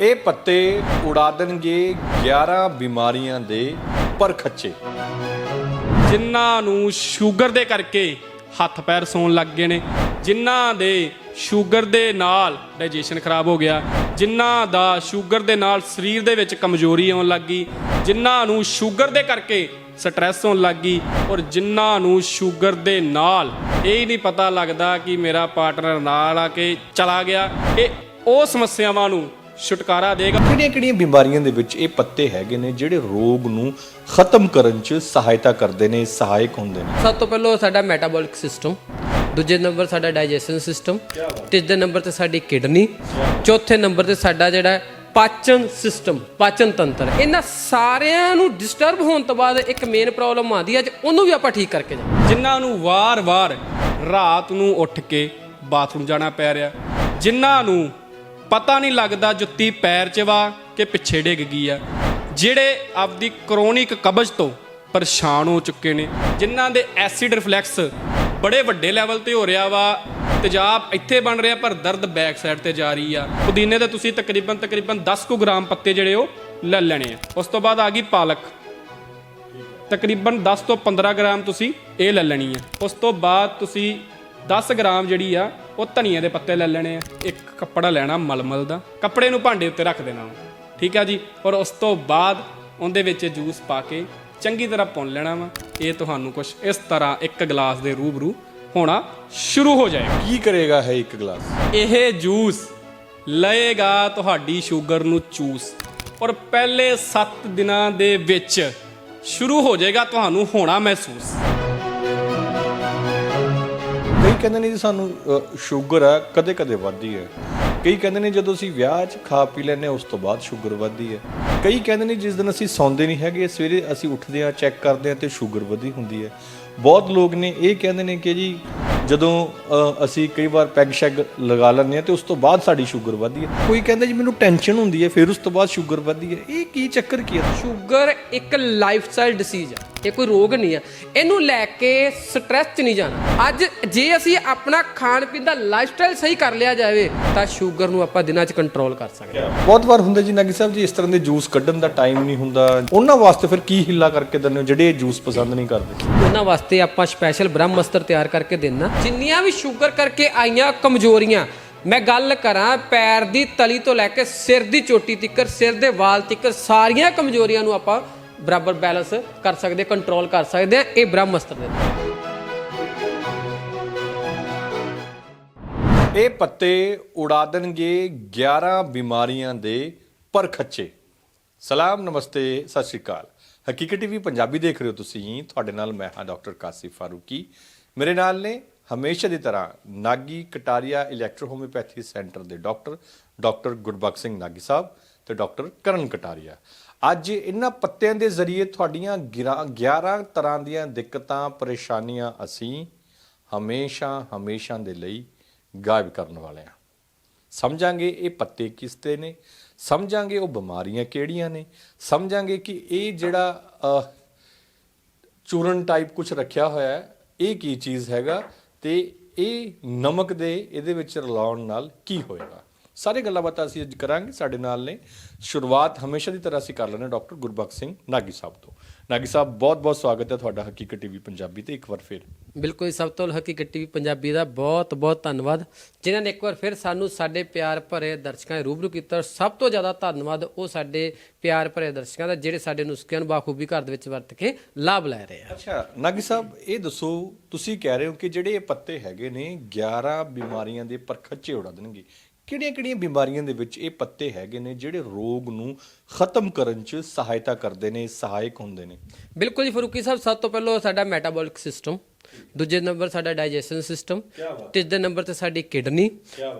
ਇਹ ਪੱਤੇ ਉਡਾ ਦੇਣਗੇ 11 ਬਿਮਾਰੀਆਂ ਦੇ ਪਰਖੱਚੇ ਜਿਨ੍ਹਾਂ ਨੂੰ ਸ਼ੂਗਰ ਦੇ ਕਰਕੇ ਹੱਥ ਪੈਰ ਸੌਣ ਲੱਗ ਗਏ ਨੇ, ਜਿਨ੍ਹਾਂ ਦੇ ਸ਼ੂਗਰ ਦੇ ਨਾਲ ਡਾਈਜੈਸ਼ਨ ਖਰਾਬ ਹੋ ਗਿਆ, ਜਿਨ੍ਹਾਂ ਦਾ ਸ਼ੂਗਰ ਦੇ ਨਾਲ ਸਰੀਰ ਦੇ ਵਿੱਚ ਕਮਜ਼ੋਰੀ ਆਉਣ ਲੱਗ ਗਈ, ਜਿਨ੍ਹਾਂ ਨੂੰ ਸ਼ੂਗਰ ਦੇ ਕਰਕੇ ਸਟ੍ਰੈਸ ਹੋਣ ਲੱਗ ਗਈ ਔਰ ਜਿਨ੍ਹਾਂ ਨੂੰ ਸ਼ੂਗਰ ਦੇ ਨਾਲ ਇਹ ਨਹੀਂ ਪਤਾ ਲੱਗਦਾ ਕਿ ਮੇਰਾ ਪਾਰਟਨਰ ਨਾਲ ਆ ਕੇ ਚਲਾ ਗਿਆ। ਇਹ ਉਹ ਸਮੱਸਿਆਵਾਂ ਨੂੰ ਛੁਟਕਾਰਾ ਦੇਗਾ। ਕਿਹੜੀਆਂ ਕਿਹੜੀਆਂ ਬਿਮਾਰੀਆਂ ਦੇ ਵਿੱਚ ਇਹ ਪੱਤੇ ਹੈਗੇ ਨੇ ਜਿਹੜੇ ਰੋਗ ਨੂੰ ਖਤਮ ਕਰਨ 'ਚ ਸਹਾਇਤਾ ਕਰਦੇ ਨੇ ਸਹਾਇਕ ਹੁੰਦੇ ਨੇ? ਸਭ ਤੋਂ ਪਹਿਲਾਂ ਸਾਡਾ ਮੈਟਾਬੋਲਿਕ ਸਿਸਟਮ ਦੂਜੇ ਨੰਬਰ ਸਾਡਾ ਡਾਈਜੈਸ਼ਨ ਸਿਸਟਮ ਤੀਜੇ ਨੰਬਰ ਤੇ ਸਾਡੀ ਕਿਡਨੀ ਚੌਥੇ ਨੰਬਰ ਤੇ ਸਾਡਾ ਜਿਹੜਾ ਪਾਚਨ ਸਿਸਟਮ ਪਾਚਨ ਤੰਤਰ। ਇਹਨਾਂ ਸਾਰਿਆਂ ਨੂੰ ਡਿਸਟਰਬ ਹੋਣ ਤੋਂ ਬਾਅਦ ਇੱਕ ਮੇਨ ਪ੍ਰੋਬਲਮ ਆਉਂਦੀ ਹੈ ਅੱਜ ਉਹਨੂੰ ਵੀ ਆਪਾਂ ਠੀਕ ਕਰਕੇ ਜਾਵਾਂਗੇ। ਜਿਨ੍ਹਾਂ ਨੂੰ ਵਾਰ-ਵਾਰ ਰਾਤ ਨੂੰ ਉੱਠ ਕੇ ਬਾਥਰੂਮ ਜਾਣਾ ਪੈ ਰਿਹਾ ਜਿਨ੍ਹਾਂ ਨੂੰ ਪਤਾ ਨਹੀਂ ਲੱਗਦਾ ਜੁੱਤੀ ਪੈਰ 'ਚ ਵਾ ਕਿ ਪਿੱਛੇ ਡਿੱਗ ਗਈ ਆ। ਜਿਹੜੇ ਆਪਦੀ ਕਰੋਨਿਕ ਕਬਜ਼ ਤੋਂ ਪਰੇਸ਼ਾਨ ਹੋ ਚੁੱਕੇ ਨੇ, ਜਿਨ੍ਹਾਂ ਦੇ ਐਸਿਡ ਰਿਫਲੈਕਸ ਬੜੇ ਵੱਡੇ ਲੈਵਲ ਤੇ ਹੋ ਰਿਹਾ ਵਾ, ਤੇਜ਼ਾਬ ਇੱਥੇ ਬਣ ਰਿਹਾ, ਪਰ ਦਰਦ ਬੈਕ ਸਾਈਡ ਤੇ ਜਾ ਰਹੀ ਆ। ਪੁਦੀਨੇ ਦੇ ਤੁਸੀਂ ਤਕਰੀਬਨ ਤਕਰੀਬਨ 10 ਕੁ ਗ੍ਰਾਮ ਪੱਤੇ ਜਿਹੜੇ ਉਹ ਲੈ ਲੈਣੇ ਆ। ਉਸ ਤੋਂ ਬਾਅਦ ਆ ਗਈ ਪਾਲਕ। ਤਕਰੀਬਨ 10 ਤੋਂ 15 ਗ੍ਰਾਮ ਤੁਸੀਂ ਇਹ ਲੈ ਲੈਣੀ ਹੈ ਉਸ ਤੋਂ ਬਾਅਦ ਤੁਸੀਂ 10 ਗ੍ਰਾਮ ਜਿਹੜੀ ਆ ਉਹ ਧਨੀਏ ਦੇ ਪੱਤੇ ਲੈ ਲੈਣੇ ਆ ਇੱਕ ਕੱਪੜਾ ਲੈਣਾ ਮਲਮਲ ਦਾ ਕੱਪੜੇ ਨੂੰ ਭਾਂਡੇ ਉੱਤੇ ਰੱਖ ਦੇਣਾ ਠੀਕ ਆ ਜੀ? ਔਰ ਉਸ ਤੋਂ ਬਾਅਦ ਉਹਦੇ ਵਿੱਚ ਜੂਸ ਪਾ ਕੇ ਚੰਗੀ ਤਰ੍ਹਾਂ ਪੁੰਨ ਲੈਣਾ ਵਾ। ਇਹ ਤੁਹਾਨੂੰ ਕੁਝ ਇਸ ਤਰ੍ਹਾਂ ਇੱਕ ਗਲਾਸ ਦੇ ਰੂਬਰੂ ਹੋਣਾ ਸ਼ੁਰੂ ਹੋ ਜਾਏਗਾ। ਕੀ ਕਰੇਗਾ ਹੈ ਇੱਕ ਗਲਾਸ? ਇਹ ਜੂਸ ਲਏਗਾ ਤੁਹਾਡੀ ਸ਼ੂਗਰ ਨੂੰ ਚੂਸ। ਔਰ ਪਹਿਲੇ 7 ਦਿਨਾਂ ਦੇ ਵਿੱਚ ਸ਼ੁਰੂ ਹੋ ਜਾਏਗਾ ਤੁਹਾਨੂੰ ਹੋਣਾ ਮਹਿਸੂਸ। ਕਹਿੰਦੇ ਨੇ ਜੀ ਸਾਨੂੰ ਸ਼ੂਗਰ ਆ ਕਦੇ ਕਦੇ ਵੱਧਦੀ ਹੈ। ਕਈ ਕਹਿੰਦੇ ਨੇ ਜਦੋਂ ਅਸੀਂ ਵਿਆਹ 'ਚ ਖਾ ਪੀ ਲੈਂਦੇ ਹਾਂ, ਉਸ ਤੋਂ ਬਾਅਦ ਸ਼ੂਗਰ ਵੱਧਦੀ ਹੈ। ਕਈ ਕਹਿੰਦੇ ਨੇ ਜਿਸ ਦਿਨ ਅਸੀਂ ਸੌਂਦੇ ਨਹੀਂ ਹੈਗੇ, ਸਵੇਰੇ ਅਸੀਂ ਉੱਠਦੇ ਹਾਂ ਚੈੱਕ ਕਰਦੇ ਹਾਂ ਤੇ ਸ਼ੂਗਰ ਵਧੀ ਹੁੰਦੀ ਹੈ। ਬਹੁਤ ਲੋਕ ਨੇ ਇਹ ਕਹਿੰਦੇ ਨੇ ਕਿ ਜੀ, ਜਦੋਂ ਅਸੀਂ ਕਈ ਵਾਰ ਪੈਗ ਸ਼ੈਗ ਲਗਾ ਲੈਂਦੇ ਹਾਂ ਤੇ ਉਸ ਤੋਂ ਬਾਅਦ ਸਾਡੀ ਸ਼ੂਗਰ ਵੱਧਦੀ ਹੈ। ਕੋਈ ਕਹਿੰਦਾ ਜੀ ਮੈਨੂੰ ਟੈਨਸ਼ਨ ਹੁੰਦੀ ਹੈ, ਫਿਰ ਉਸ ਤੋਂ ਬਾਅਦ ਸ਼ੂਗਰ ਵੱਧਦੀ ਹੈ। ਇਹ ਕੀ ਚੱਕਰ ਕੀ ਹੈ? ਸ਼ੂਗਰ ਇੱਕ ਲਾਈਫ ਸਟਾਈਲ ਡਿਸੀਜ਼ ਹੈ ਇਹ ਕੋਈ ਰੋਗ ਨਹੀਂ ਆ। ਇਹਨੂੰ ਲੈ ਕੇ ਸਟ੍ਰੈਸ 'ਚ ਨਹੀਂ ਜਾਣਾ। ਅੱਜ ਜੇ ਅਸੀਂ ਆਪਣਾ ਖਾਣ ਪੀਣ ਦਾ ਲਾਈਫ ਸਟਾਈਲ ਸਹੀ ਕਰ ਲਿਆ ਜਾਵੇ ਤਾਂ ਸ਼ੂਗਰ ਨੂੰ ਆਪਾਂ ਦਿਨਾਂ 'ਚ ਕੰਟਰੋਲ ਕਰ ਸਕਦੇ ਹਾਂ। ਬਹੁਤ ਵਾਰ ਹੁੰਦਾ ਜੀ ਨਾਗੀ ਸਾਹਿਬ ਜੀ ਇਸ ਤਰ੍ਹਾਂ ਦੇ ਜੂਸ ਕੱਢਣ ਦਾ ਟਾਈਮ ਨਹੀਂ ਹੁੰਦਾ। ਉਹਨਾਂ ਵਾਸਤੇ ਫਿਰ ਕੀ ਹਿੱਲਾ ਕਰਕੇ ਦਿੰਦੇ ਹੋ ਜਿਹੜੇ ਜੂਸ ਪਸੰਦ ਨਹੀਂ ਕਰਦੇ? ਉਹਨਾਂ ਵਾਸਤੇ ਆਪਾਂ ਸਪੈਸ਼ਲ ਬ੍ਰਹਮਸਤਰ ਤਿਆਰ ਕਰਕੇ ਦੇਣਾ ਜਿੰਨੀਆਂ ਵੀ ਸ਼ੂਗਰ ਕਰਕੇ ਆਈਆਂ ਕਮਜ਼ੋਰੀਆਂ ਮੈਂ ਗੱਲ ਕਰਾਂ ਪੈਰ ਦੀ ਤਲੀ ਤੋਂ ਲੈ ਕੇ ਸਿਰ ਦੀ ਚੋਟੀ ਤੱਕਰ ਸਿਰ ਦੇ ਵਾਲ ਤੱਕਰ ਸਾਰੀਆਂ ਕਮਜ਼ੋਰੀਆਂ ਨੂੰ ਆਪਾਂ ਬਰਾਬਰ ਬੈਲੈਂਸ ਕਰ ਸਕਦੇ ਕੰਟਰੋਲ ਕਰ ਸਕਦੇ ਆ ਇਹ ਬ੍ਰਹਮਸਤਰ ਦੇ ਇਹ ਪੱਤੇ ਉਡਾ ਦੇਣਗੇ 11 ਬਿਮਾਰੀਆਂ ਦੇ ਪਰਖੱਚੇ। ਸਲਾਮ, ਨਮਸਤੇ, ਸਤਿ ਸ਼੍ਰੀ ਅਕਾਲ। ਹਕੀਕਤ ਟੀਵੀ ਪੰਜਾਬੀ ਦੇਖ ਰਹੇ ਹੋ ਤੁਸੀਂ। ਤੁਹਾਡੇ ਨਾਲ ਮੈਂ ਹਾਂ ਡਾਕਟਰ ਕਾਸਿਫ ਫਾਰੂਕੀ। ਮੇਰੇ ਨਾਲ ਨੇ ਹਮੇਸ਼ਾ ਦੀ ਤਰ੍ਹਾਂ ਨਾਗੀ ਕਟਾਰੀਆ ਇਲੈਕਟ੍ਰੋ ਸੈਂਟਰ ਦੇ ਡਾਕਟਰ ਡਾਕਟਰ ਗੁਰਬਖਸ਼ ਸਿੰਘ ਨਾਗੀ ਸਾਹਿਬ ਤੇ ਡਾਕਟਰ ਕਰਨ ਕਟਾਰੀਆ। ਅੱਜ ਇਹਨਾਂ ਪੱਤਿਆਂ ਦੇ ਜ਼ਰੀਏ ਤੁਹਾਡੀਆਂ 11 ਤਰ੍ਹਾਂ ਦੀਆਂ ਦਿੱਕਤਾਂ, ਪਰੇਸ਼ਾਨੀਆਂ ਅਸੀਂ ਹਮੇਸ਼ਾ ਹਮੇਸ਼ਾ ਦੇ ਲਈ ਗਾਇਬ ਕਰਨ ਵਾਲੇ ਹਾਂ। ਸਮਝਾਂਗੇ ਇਹ ਪੱਤੇ ਕਿਸ ਤੇ ਨੇ? ਸਮਝਾਂਗੇ ਉਹ ਬਿਮਾਰੀਆਂ ਕਿਹੜੀਆਂ ਨੇ? ਸਮਝਾਂਗੇ ਕਿ ਇਹ ਜਿਹੜਾ ਚੂਰਨ ਟਾਈਪ ਕੁਝ ਰੱਖਿਆ ਹੋਇਆ ਹੈ, ਇਹ ਕੀ ਚੀਜ਼ ਹੈਗਾ ਤੇ ਇਹ ਨਮਕ ਦੇ ਇਹਦੇ ਵਿੱਚ ਰਲਾਉਣ ਨਾਲ ਕੀ ਹੋਏਗਾ? ਸਾਰੇ ਗੱਲਾਂ ਬਾਤਾਂ ਅਸੀਂ ਅੱਜ ਕਰਾਂਗੇ ਸਾਡੇ ਨਾਲ ਨੇ ਸ਼ੁਰੂਆਤ ਹਮੇਸ਼ਾ ਦੀ ਤਰ੍ਹਾਂ ਅਸੀਂ ਕਰ ਲੈਣੇ ਡਾਕਟਰ ਗੁਰਬਖਸ਼ ਸਿੰਘ ਨਾਗੀ ਸਾਹਿਬ ਤੋਂ। ਨਾਗੀ ਸਾਹਿਬ ਬਹੁਤ ਬਹੁਤ ਸਵਾਗਤ ਹੈ ਤੁਹਾਡਾ ਹਕੀਕਤ ਟੀਵੀ ਪੰਜਾਬੀ ਤੇ ਇੱਕ ਵਾਰ ਫਿਰ। ਬਿਲਕੁਲ ਸਭ ਤੋਂ ਹਕੀਕਤ ਟੀਵੀ ਪੰਜਾਬੀ ਦਾ ਬਹੁਤ ਬਹੁਤ ਧੰਨਵਾਦ। ਜਿਨ੍ਹਾਂ ਨੇ ਇੱਕ ਵਾਰ ਫਿਰ ਸਾਨੂੰ ਸਾਡੇ ਪਿਆਰ ਭਰੇ ਦਰਸ਼ਕਾਂ ਦੇ ਰੂਬਰੂ ਕੀਤਾ ਔਰ ਸਭ ਤੋਂ ਜ਼ਿਆਦਾ ਧੰਨਵਾਦ ਉਹ ਸਾਡੇ ਪਿਆਰ ਭਰੇ ਦਰਸ਼ਕਾਂ ਦਾ ਜਿਹੜੇ ਸਾਡੇ ਨੁਸਖਿਆਂ ਨੂੰ ਬਾਖੂਬੀ ਘਰ ਦੇ ਵਿੱਚ ਵਰਤ ਕੇ ਲਾਭ ਲੈ ਰਹੇ ਆ। ਅੱਛਾ ਨਾਗੀ ਸਾਹਿਬ ਇਹ ਦੱਸੋ ਤੁਸੀਂ ਕਹਿ ਰਹੇ ਹੋ ਕਿ ਜਿਹੜੇ ਇਹ ਪੱਤੇ ਹੈਗੇ ਨੇ 11 ਬਿਮਾਰੀਆਂ ਦੇ ਪਰਖੱਚੇ ਉਡਾ ਦੇਣਗੇ ਕਿਹੜੀਆਂ-ਕਿਹੜੀਆਂ ਬਿਮਾਰੀਆਂ ਦੇ ਵਿੱਚ ਇਹ ਪੱਤੇ ਹੈਗੇ ਨੇ ਜਿਹੜੇ ਰੋਗ ਨੂੰ ਖਤਮ ਕਰਨ 'ਚ ਸਹਾਇਤਾ ਕਰਦੇ ਨੇ ਸਹਾਇਕ ਹੁੰਦੇ ਨੇ? ਬਿਲਕੁਲ ਜੀ ਫਰੂਕੀ ਸਾਹਿਬ ਸਭ ਤੋਂ ਪਹਿਲਾਂ ਸਾਡਾ ਮੈਟਾਬੋਲਿਕ ਸਿਸਟਮ ਦੂਜੇ ਨੰਬਰ ਸਾਡਾ ਡਾਈਜੈਸ਼ਨ ਸਿਸਟਮ ਤੀਜੇ ਨੰਬਰ ਤੇ ਸਾਡੀ ਕਿਡਨੀ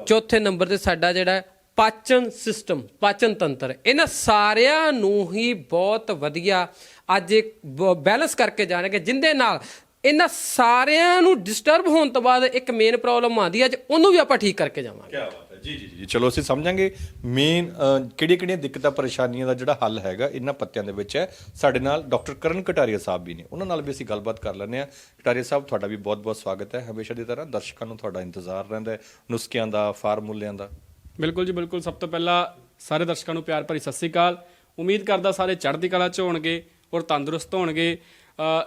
ਚੌਥੇ ਨੰਬਰ ਤੇ ਸਾਡਾ ਜਿਹੜਾ ਪਾਚਨ ਸਿਸਟਮ ਪਾਚਨ ਤੰਤਰ ਇਹਨਾਂ ਸਾਰਿਆਂ ਨੂੰ ਹੀ ਬਹੁਤ ਵਧੀਆ ਅੱਜ ਇੱਕ ਬੈਲੈਂਸ ਕਰਕੇ ਜਾਣਗੇ ਜਿੰਦੇ ਨਾਲ ਇਹਨਾਂ ਸਾਰਿਆਂ ਨੂੰ ਡਿਸਟਰਬ ਹੋਣ ਤੋਂ ਬਾਅਦ ਇੱਕ ਮੇਨ ਪ੍ਰੋਬਲਮ ਆਉਂਦੀ ਹੈ ਅੱਜ ਉਹਨੂੰ ਵੀ ਆਪਾਂ ਠੀਕ ਕਰਕੇ ਜਾਵਾਂਗੇ। ਕੀ ਬਾਤ ਹੈ। ਜੀ ਜੀ ਜੀ ਚਲੋ ਅਸੀਂ ਸਮਝਾਂਗੇ। ਮੇਨ ਕਿਹੜੀਆਂ ਕਿਹੜੀਆਂ ਦਿੱਕਤਾਂ ਪਰੇਸ਼ਾਨੀਆਂ ਦਾ ਜਿਹੜਾ ਹੱਲ ਹੈਗਾ ਇਹਨਾਂ ਪੱਤਿਆਂ ਦੇ ਵਿੱਚ ਹੈ। ਸਾਡੇ ਨਾਲ ਡਾਕਟਰ ਕਰਨ ਕਟਾਰੀਆ ਸਾਹਿਬ ਵੀ ਨੇ। ਉਹਨਾਂ ਨਾਲ ਵੀ ਅਸੀਂ ਗੱਲਬਾਤ ਕਰ ਲੈਂਦੇ ਹਾਂ। ਕਟਾਰੀਆ ਸਾਹਿਬ ਤੁਹਾਡਾ ਵੀ ਬਹੁਤ-ਬਹੁਤ ਸਵਾਗਤ ਹੈ। ਹਮੇਸ਼ਾ ਦੀ ਤਰ੍ਹਾਂ ਦਰਸ਼ਕਾਂ ਨੂੰ ਤੁਹਾਡਾ ਇੰਤਜ਼ਾਰ ਰਹਿੰਦਾ ਹੈ। ਨੁਸਖਿਆਂ ਦਾ ਫਾਰਮੂਲਿਆਂ ਦਾ। ਬਿਲਕੁਲ ਜੀ ਬਿਲਕੁਲ। ਸਭ ਤੋਂ ਪਹਿਲਾਂ ਸਾਰੇ ਦਰਸ਼ਕਾਂ ਨੂੰ ਪਿਆਰ ਭਰੀ ਸਤਿ ਸ੍ਰੀ ਅਕਾਲ। ਉਮੀਦ ਕਰਦਾ ਸਾਰੇ ਚੜ੍ਹਦੀ ਕਲਾ ਚ ਹੋਣਗੇ ਔਰ ਤੰਦਰੁਸਤ ਹੋਣਗੇ।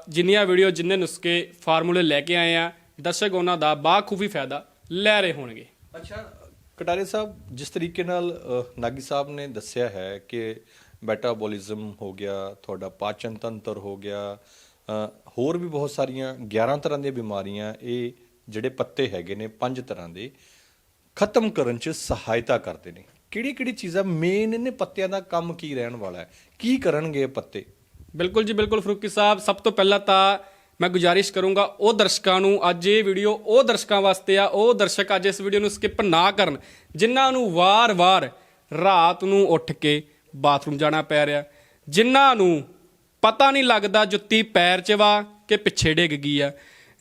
ਜਿੰਨੀਆਂ ਵੀਡੀਓ ਜਿੰਨੇ ਨੁਸਖੇ ਫਾਰਮੂਲੇ ਲੈ ਕੇ ਆਏ ਆ ਦਰਸ਼ਕ ਉਹਨਾਂ ਦਾ ਬਾਖੂਬੀ ਫਾਇਦਾ ਲੈ ਰਹੇ ਹੋਣਗੇ। ਅੱਛਾ ਕਟਾਰੇ ਸਾਹਿਬ, ਜਿਸ ਤਰੀਕੇ ਨਾਲ ਨਾਗੀ ਸਾਹਿਬ ਨੇ ਦੱਸਿਆ ਹੈ ਕਿ ਮੈਟਾਬੋਲਿਜ਼ਮ ਹੋ ਗਿਆ, ਤੁਹਾਡਾ ਪਾਚਨ ਤੰਤਰ ਹੋ ਗਿਆ ਹੋਰ ਵੀ ਬਹੁਤ ਸਾਰੀਆਂ 11 ਤਰ੍ਹਾਂ ਦੀਆਂ ਬਿਮਾਰੀਆਂ, ਇਹ ਜਿਹੜੇ ਪੱਤੇ ਹੈਗੇ ਨੇ, ਪੰਜ ਤਰ੍ਹਾਂ ਦੇ, ਖਤਮ ਕਰਨ 'ਚ ਸਹਾਇਤਾ ਕਰਦੇ ਨੇ। ਕਿਹੜੀ ਕਿਹੜੀ ਚੀਜ਼ਾਂ ਮੇਨ ਇਹਨੇ ਪੱਤਿਆਂ ਦਾ ਕੰਮ ਕੀ ਰਹਿਣ ਵਾਲਾ ਹੈ? ਕੀ ਕਰਨਗੇ ਇਹ ਪੱਤੇ? ਬਿਲਕੁਲ ਜੀ, ਬਿਲਕੁਲ ਫਰੂਕੀ ਸਾਹਿਬ, ਸਭ ਤੋਂ ਪਹਿਲਾਂ ਤਾਂ ਮੈਂ ਗੁਜ਼ਾਰਿਸ਼ ਕਰੂੰਗਾ ਉਹ ਦਰਸ਼ਕਾਂ ਨੂੰ, ਅੱਜ ਇਹ ਵੀਡੀਓ ਉਹ ਦਰਸ਼ਕਾਂ ਵਾਸਤੇ ਆ, ਉਹ ਦਰਸ਼ਕ ਅੱਜ ਇਸ ਵੀਡੀਓ ਨੂੰ ਸਕਿਪ ਨਾ ਕਰਨ, ਜਿਨ੍ਹਾਂ ਨੂੰ ਵਾਰ-ਵਾਰ ਰਾਤ ਨੂੰ ਉੱਠ ਕੇ ਬਾਥਰੂਮ ਜਾਣਾ ਪੈ ਰਿਹਾ, ਜਿਨ੍ਹਾਂ ਨੂੰ ਪਤਾ ਨਹੀਂ ਲੱਗਦਾ ਜੁੱਤੀ ਪੈਰ 'ਚ ਵਾ ਕਿ ਪਿੱਛੇ ਡਿੱਗ ਗਈ ਆ,